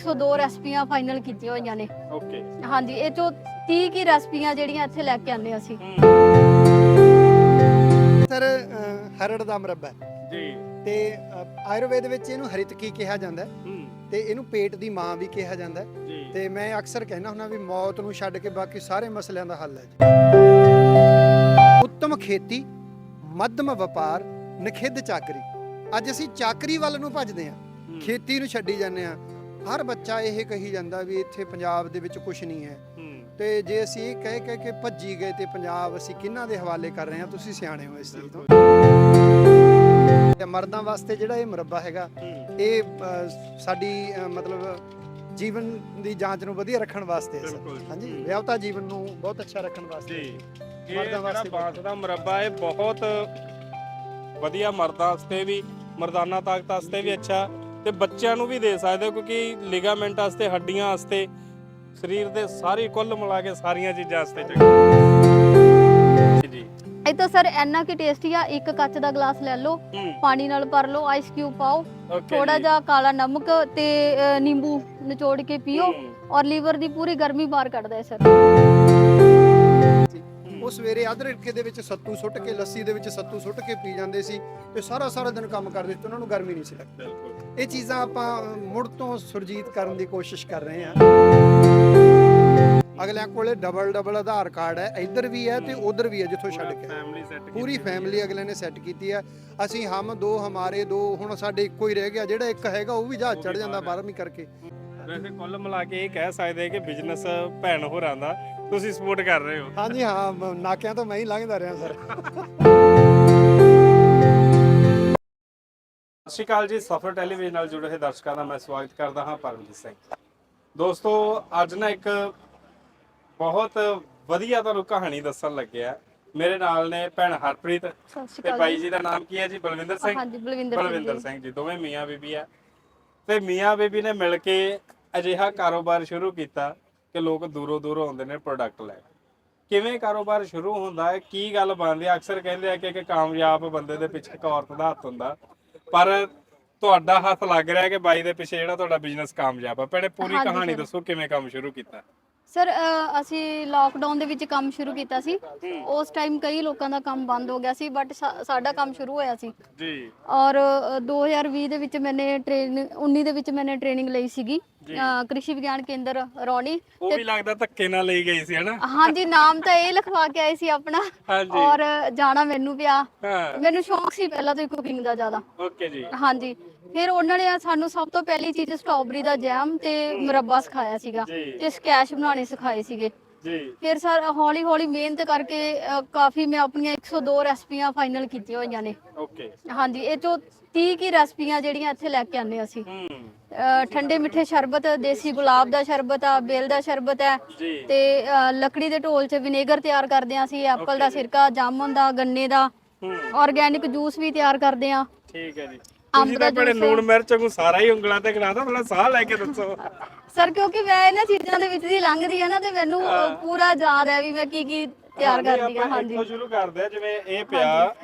102 ਰੈਸਪੀਆਂ final ਕੀਤੀਆਂ ਹੋਈਆਂ ਨੇ। ਓਕੇ ਹਾਂਜੀ ਇਹ ਚੋਂ 30 ਕੀ ਰੈਸਪੀਆਂ ਜਿਹੜੀਆਂ ਇੱਥੇ ਲੈ ਕੇ ਆਨੇ ਅਸੀਂ। ਸਰ ਹਰੜ ਦਾ ਮੁਰੱਬਾ ਜੀ। ਤੇ ਆਯੁਰਵੇਦ ਵਿੱਚ ਇਹਨੂੰ ਹਰਿਤਕੀ ਕਿਹਾ ਜਾਂਦਾ ਹੈ। ਹੂੰ। ਤੇ ਇਹਨੂੰ ਪੇਟ ਦੀ ਮਾਂ ਵੀ ਕਿਹਾ ਜਾਂਦਾ ਹੈ। ਜੀ। ਤੇ ਮੈਂ ਅਕਸਰ ਕਹਿਣਾ ਹੁੰਦਾ ਵੀ ਮੌਤ ਨੂੰ ਛੱਡ ਕੇ ਬਾਕੀ ਸਾਰੇ ਮਸਲਿਆਂ ਦਾ ਹੱਲ ਹੈ ਜੀ। ਉੱਤਮ ਖੇਤੀ ਮੱਧਮ ਵਪਾਰ ਨਖਿੱਧ ਚਾਕਰੀ। ਅੱਜ ਅਸੀਂ ਚਾਕਰੀ ਵੱਲ ਨੂੰ ਭੱਜਦੇ ਹਾਂ। ਖੇਤੀ ਨੂੰ ਛੱਡੀ ਜਾਂਦੇ ਹਾਂ। ਹਰ ਬੱਚਾ ਇਹ ਕਹੀ ਜਾਂਦਾ ਵੀ ਇੱਥੇ ਪੰਜਾਬ ਦੇ ਵਿੱਚ ਕੁਝ ਨਹੀਂ ਹੈ। ਤੇ ਜੇ ਅਸੀਂ ਇਹ ਕਹਿ ਕਹਿ ਕੇ ਭੱਜੀ ਗਏ ਤੇ ਪੰਜਾਬ ਅਸੀਂ ਕਿਹਨਾਂ ਦੇ ਹਵਾਲੇ ਕਰ ਰਹੇ ਹਾਂ? ਤੁਸੀਂ ਸਿਆਣੇ ਹੋ ਇਸ ਚੀਜ਼ ਤੋਂ। ਤੇ ਮਰਦਾਂ ਵਾਸਤੇ ਜਿਹੜਾ ਇਹ ਮੁਰੱਬਾ ਹੈਗਾ ਇਹ ਸਾਡੀ ਮਤਲਬ ਜੀਵਨ ਦੀ ਜਾਂਚ ਨੂੰ ਵਧੀਆ ਰੱਖਣ ਵਾਸਤੇ। ਹਾਂਜੀ। ਵਿਆਹਤਾ ਜੀਵਨ ਨੂੰ ਬਹੁਤ ਅੱਛਾ ਰੱਖਣ ਵਾਸਤੇ ਜੀ। ਮਰਦਾਂ ਵਾਸਤੇ ਬਾਂਸ ਦਾ ਮੁਰੱਬਾ ਇਹ ਬਹੁਤ ਵਧੀਆ ਮਰਦਾਂ ਵਾਸਤੇ ਵੀ ਮਰਦਾਨਾ ਤਾਕਤ ਵਾਸਤੇ ਵੀ ਅੱਛਾ। ਤੇ ਬੱਚਿਆਂ ਨੂੰ ਵੀ ਦੇ ਸਕਦੇ ਹੋ ਕਿਉਂਕਿ ਲਿਗਾਮੈਂਟ ਵਾਸਤੇ ਹੱਡੀਆਂ ਵਾਸਤੇ ਸਰੀਰ ਦੇ ਸਾਰੀ ਕੁੱਲ ਮਿਲਾ ਕੇ ਸਾਰੀਆਂ ਚੀਜ਼ਾਂ ਵਾਸਤੇ ਚੰਗੀ। ਜੀ ਇਹ ਤਾਂ ਸਰ ਇੰਨਾ ਕੀ ਟੇਸਟੀ ਆ ਇੱਕ ਕੱਚ ਦਾ ਗਲਾਸ ਲੈ ਲਓ ਪਾਣੀ ਨਾਲ ਭਰ ਲਓ ਆਈਸ ਕਿਊਬ ਪਾਓ ਥੋੜਾ ਜਿਹਾ ਕਾਲਾ ਨਮਕ ਤੇ ਨਿੰਬੂ ਨਿਚੋੜ ਕੇ ਪੀਓ ਔਰ ਲੀਵਰ ਦੀ ਪੂਰੀ ਗਰਮੀ ਬਾਹਰ ਕੱਢਦਾ ਹੈ ਸਰ। ਉਹ ਸਵੇਰੇ ਅਦਰਕੇ ਦੇ ਵਿੱਚ ਸੱਤੂ ਸੁੱਟ ਕੇ ਲੱਸੀ ਦੇ ਵਿੱਚ ਸੱਤੂ ਸੁੱਟ ਕੇ ਪੀ ਜਾਂਦੇ ਸੀ ਤੇ ਸਾਰਾ ਸਾਰਾ ਦਿਨ ਕੰਮ ਕਰਦੇ ਸੀ ਤੇ ਉਹਨਾਂ ਨੂੰ ਗਰਮੀ ਨਹੀਂ ਸੀ ਲੱਗਦੀ। ਇਹ ਚੀਜ਼ਾਂ ਆਪਾਂ ਮੁੜ ਤੋਂ ਸੁਰਜੀਤ ਕਰਨ ਦੀ ਕੋਸ਼ਿਸ਼ ਕਰ ਰਹੇ ਹਾਂ। ਅਗਲਿਆਂ ਕੋਲੇ ਡਬਲ ਡਬਲ ਆਧਾਰ ਕਾਰਡ ਹੈ ਇੱਧਰ ਵੀ ਹੈ ਤੇ ਉਧਰ ਵੀ ਹੈ ਜਿੱਥੋਂ ਛੱਡ ਕੇ। ਆਏ। ਫੈਮਿਲੀ ਸੈੱਟ ਪੂਰੀ ਫੈਮਿਲੀ ਅਗਲੇ ਨੇ ਸੈੱਟ ਕੀਤੀ ਹੈ। ਅਸੀਂ ਹਮ ਦੋ ਹਮਾਰੇ ਦੋ ਹੁਣ ਸਾਡੇ ਇੱਕੋ ਹੀ ਰਹਿ ਗਿਆ ਜਿਹੜਾ ਇੱਕ ਹੈਗਾ ਉਹ ਵੀ ਜਹਾਜ਼ ਚੜ ਜਾਂਦਾ 12ਵੀਂ ਕਰਕੇ। ਵੈਸੇ ਕੁੱਲ ਮਿਲਾ ਕੇ ਇਹ ਕਹਿ ਸਕਦੇ ਕਿ ਬਿਜ਼ਨਸ ਭੈਣ ਹੋਰਾਂ ਦਾ ਤੁਸੀਂ ਸਪੋਰਟ ਕਰ ਰਹੇ ਹੋ। ਹਾਂਜੀ ਹਾਂ ਮ- ਨਾਕਿਆਂ ਤੋਂ ਮੈਂ ਹੀ ਲੰਘਦਾ ਰਿਹਾ ਸਰ। ਸਤਿ ਸ਼੍ਰੀ ਅਕਾਲ ਜੀ ਸਫਰ ਟੈਲੀਵਿਜ਼ਨ ਨਾਲ ਜੁੜੇ ਹੋਏ ਦਰਸ਼ਕਾਂ ਦਾ ਮੈਂ ਸਵਾਗਤ ਕਰਦਾ ਹਾਂ ਪਰਮਜੀਤ ਸਿੰਘ। ਦੋਸਤੋ ਅੱਜ ਨਾ ਇੱਕ ਬਹੁਤ ਵਧੀਆ ਤੁਹਾਨੂੰ ਕਹਾਣੀ ਦੱਸਣ ਲੱਗਿਆ ਮੇਰੇ ਨਾਲ ਨੇ ਭੈਣ ਹਰਪ੍ਰੀਤ ਸਤਿ ਸ਼੍ਰੀ ਤੇ ਅਕਾਲ ਬਾਈ ਜੀ। ਦਾ ਨਾਮ ਕੀ ਹੈ ਜੀ? ਬਲਵਿੰਦਰ ਸਿੰਘ? ਹਾਂਜੀ ਬਲਵਿੰਦਰ ਸਿੰਘ ਬਲਵਿੰਦਰ ਜੀ। ਸਿੰਘ ਜੀ ਦੋਵੇਂ ਮੀਆਂ ਬੀਬੀ ਆ ਤੇ ਮੀਆਂ ਬੀਬੀ ਨੇ ਮਿਲ ਕੇ ਅਜਿਹਾ ਕਾਰੋਬਾਰ ਸ਼ੁਰੂ ਕੀਤਾ ਕਿ ਲੋਕ ਦੂਰੋਂ ਦੂਰੋਂ ਆਉਂਦੇ ਨੇ ਪ੍ਰੋਡਕਟ ਲੈ ਕਿਵੇਂ ਕਾਰੋਬਾਰ ਸ਼ੁਰੂ ਹੁੰਦਾ ਹੈ ਕੀ ਗੱਲ ਬਣਦੀ ਹੈ? ਅਕਸਰ ਕਹਿੰਦੇ ਆ ਕਿ ਇੱਕ ਕਾਮਯਾਬ ਬੰਦੇ ਦੇ ਪਿੱਛੇ ਇੱਕ ਔਰਤ ਦਾ ਹੱਥ ਹੁੰਦਾ। ਪਰ ਤੁਹਾਡਾ ਹੱਥ ਲੱਗ ਰਿਹਾ ਕਿ ਬਾਈ ਦੇ ਪਿੱਛੇ ਜਿਹੜਾ ਤੁਹਾਡਾ ਬਿਜ਼ਨਸ ਕਾਮਯਾਬ ਆ। ਭੈਣੇ ਪੂਰੀ ਕਹਾਣੀ। ਦੱਸੋ ਕਿਵੇਂ ਕੰਮ ਸ਼ੁਰੂ ਕੀਤਾ? ਸਰ ਅ, ਅਸੀਂ ਲਾਕਡਾਊਨ ਦੇ ਵਿੱਚ ਕੰਮ ਸ਼ੁਰੂ ਕੀਤਾ ਸੀ। ਉਸ ਟਾਈਮ ਕਈ ਲੋਕਾਂ ਦਾ ਕੰਮ ਬੰਦ ਹੋ ਗਿਆ ਸੀ ਬਟ ਸਾਡਾ ਕੰਮ ਸ਼ੁਰੂ ਹੋਇਆ ਸੀ। ਜੀ। ਔਰ ਅ, 2020 ਦੇ ਵਿੱਚ ਮੈਨੇ ਟ੍ਰੇਨ 19 ਦੇ ਵਿੱਚ ਮੈਨੇ ਟ੍ਰੇਨਿੰਗ ਲਈ ਸੀਗੀ। ਅ, ਕ੍ਰਿਸ਼ੀ ਵਿਗਿਆਨ ਕੇਂਦਰ ਰੌਣੀ। ਉਹ ਵੀ ਲੱਗਦਾ ਧੱਕੇ ਨਾਲ ਲਈ ਗਈ ਸੀ ਹਨਾ? ਹਾਂਜੀ ਨਾਮ ਤਾਂ ਇਹ ਲਿਖਵਾ ਕੇ ਆਏ ਸੀ ਆਪਣਾ। ਹਾਂਜੀ। ਔਰ ਜਾਣਾ ਮੈਨੂੰ ਪਿਆ। ਹਾਂ। ਮੈਨੂੰ ਸ਼ੌਂਕ ਸੀ ਪਹਿਲਾਂ ਤੋਂ ਕੁਕਿੰਗ ਦਾ ਜ਼ਿਆਦਾ। ਓਕੇ ਜੀ। ਹਾਂਜੀ। ਫਿਰ ਉਹਨਾਂ ਨੇ ਸਾਨੂੰ ਸਭ ਤੋਂ ਪਹਿਲੀ ਚੀਜ਼ ਸਟ੍ਰਾਬੇਰੀ ਦਾ ਜੈਮ ਤੇ ਮੁਰੱਬਾ ਸਿਖਾਇਆ ਸੀਗਾ ਜੀ। ਤੇ ਸਕੈਸ਼ ਬਣਾਉਣੇ ਸਿਖਾਏ ਸੀਗੇ। ਜੀ। ਫਿਰ ਸਰ ਹੌਲੀ ਹੌਲੀ ਮਿਹਨਤ ਕਰਕੇ ਅ, ਕਾਫੀ ਮੈਂ ਆਪਣੀਆਂ 102 ਰੈਸਪੀਆਂ ਫਾਈਨਲ ਕੀਤੀਆਂ ਹੋਈਆਂ ਨੇ। ਓਕੇ। ਹਾਂਜੀ ਇਹ ਚੋਂ 30 ਕੀ ਰੈਸਪੀਆਂ ਜਿਹੜੀਆਂ ਇੱਥੇ ਲੈ ਕੇ ਆਨੇ ਅਸੀਂ। ਹੂੰ। ਅ, ਠੰਡੇ ਮਿੱਠੇ ਸ਼ਰਬਤ ਦੇਸੀ ਗੁਲਾਬ ਦਾ ਸ਼ਰਬਤ ਆ ਬੇਲ ਦਾ ਸ਼ਰਬਤ ਹੈ ਜੀ। ਤੇ ਅ, ਲੱਕੜੀ ਦੇ ਢੋਲ 'ਚ ਵਿਨੇਗਰ ਤਿਆਰ ਕਰਦੇ ਆ ਅਸੀਂ ਐਪਲ ਦਾ ਸਿਰਕਾ ਜਾਮਨ ਦਾ ਗੰਨੇ ਦਾ ਹੂੰ। ਆਰਗੈਨਿਕ ਜੂਸ ਵੀ ਤਿਆਰ ਕਰਦੇ ਆ ਠੀਕ ਹੈ ਜੀ। ਅੰਬ ਦਾ ਬੜੇ। ਲੂਣ ਮਿਰਚ ਨੂੰ ਸਾਰਾ ਹੀ ਉਂਗਲਾਂ ਤੇ ਖਿਲਾਤਾ ਥੋੜਾ ਸਾਹ ਲੈ ਕੇ ਦੱਸੋ। ਸਰ ਕਿਉਂਕਿ ਮੈਂ ਇਹਨਾਂ ਚੀਜ਼ਾਂ ਦੇ ਵਿੱਚ ਦੀ ਲੰਘਦੀ ਆ ਨਾ ਤੇ ਮੈਨੂੰ ਪੂਰਾ ਯਾਦ ਹੈ ਵੀ ਮੈਂ ਕੀ ਕੀ ਤਿਆਰ ਕਰਦੀ ਆ। ਹਾਂਜੀ। ਇੱਥੋਂ ਸ਼ੁਰੂ ਕਰਦੇ ਆ ਜਿਵੇਂ ਇਹ ਪਿਆ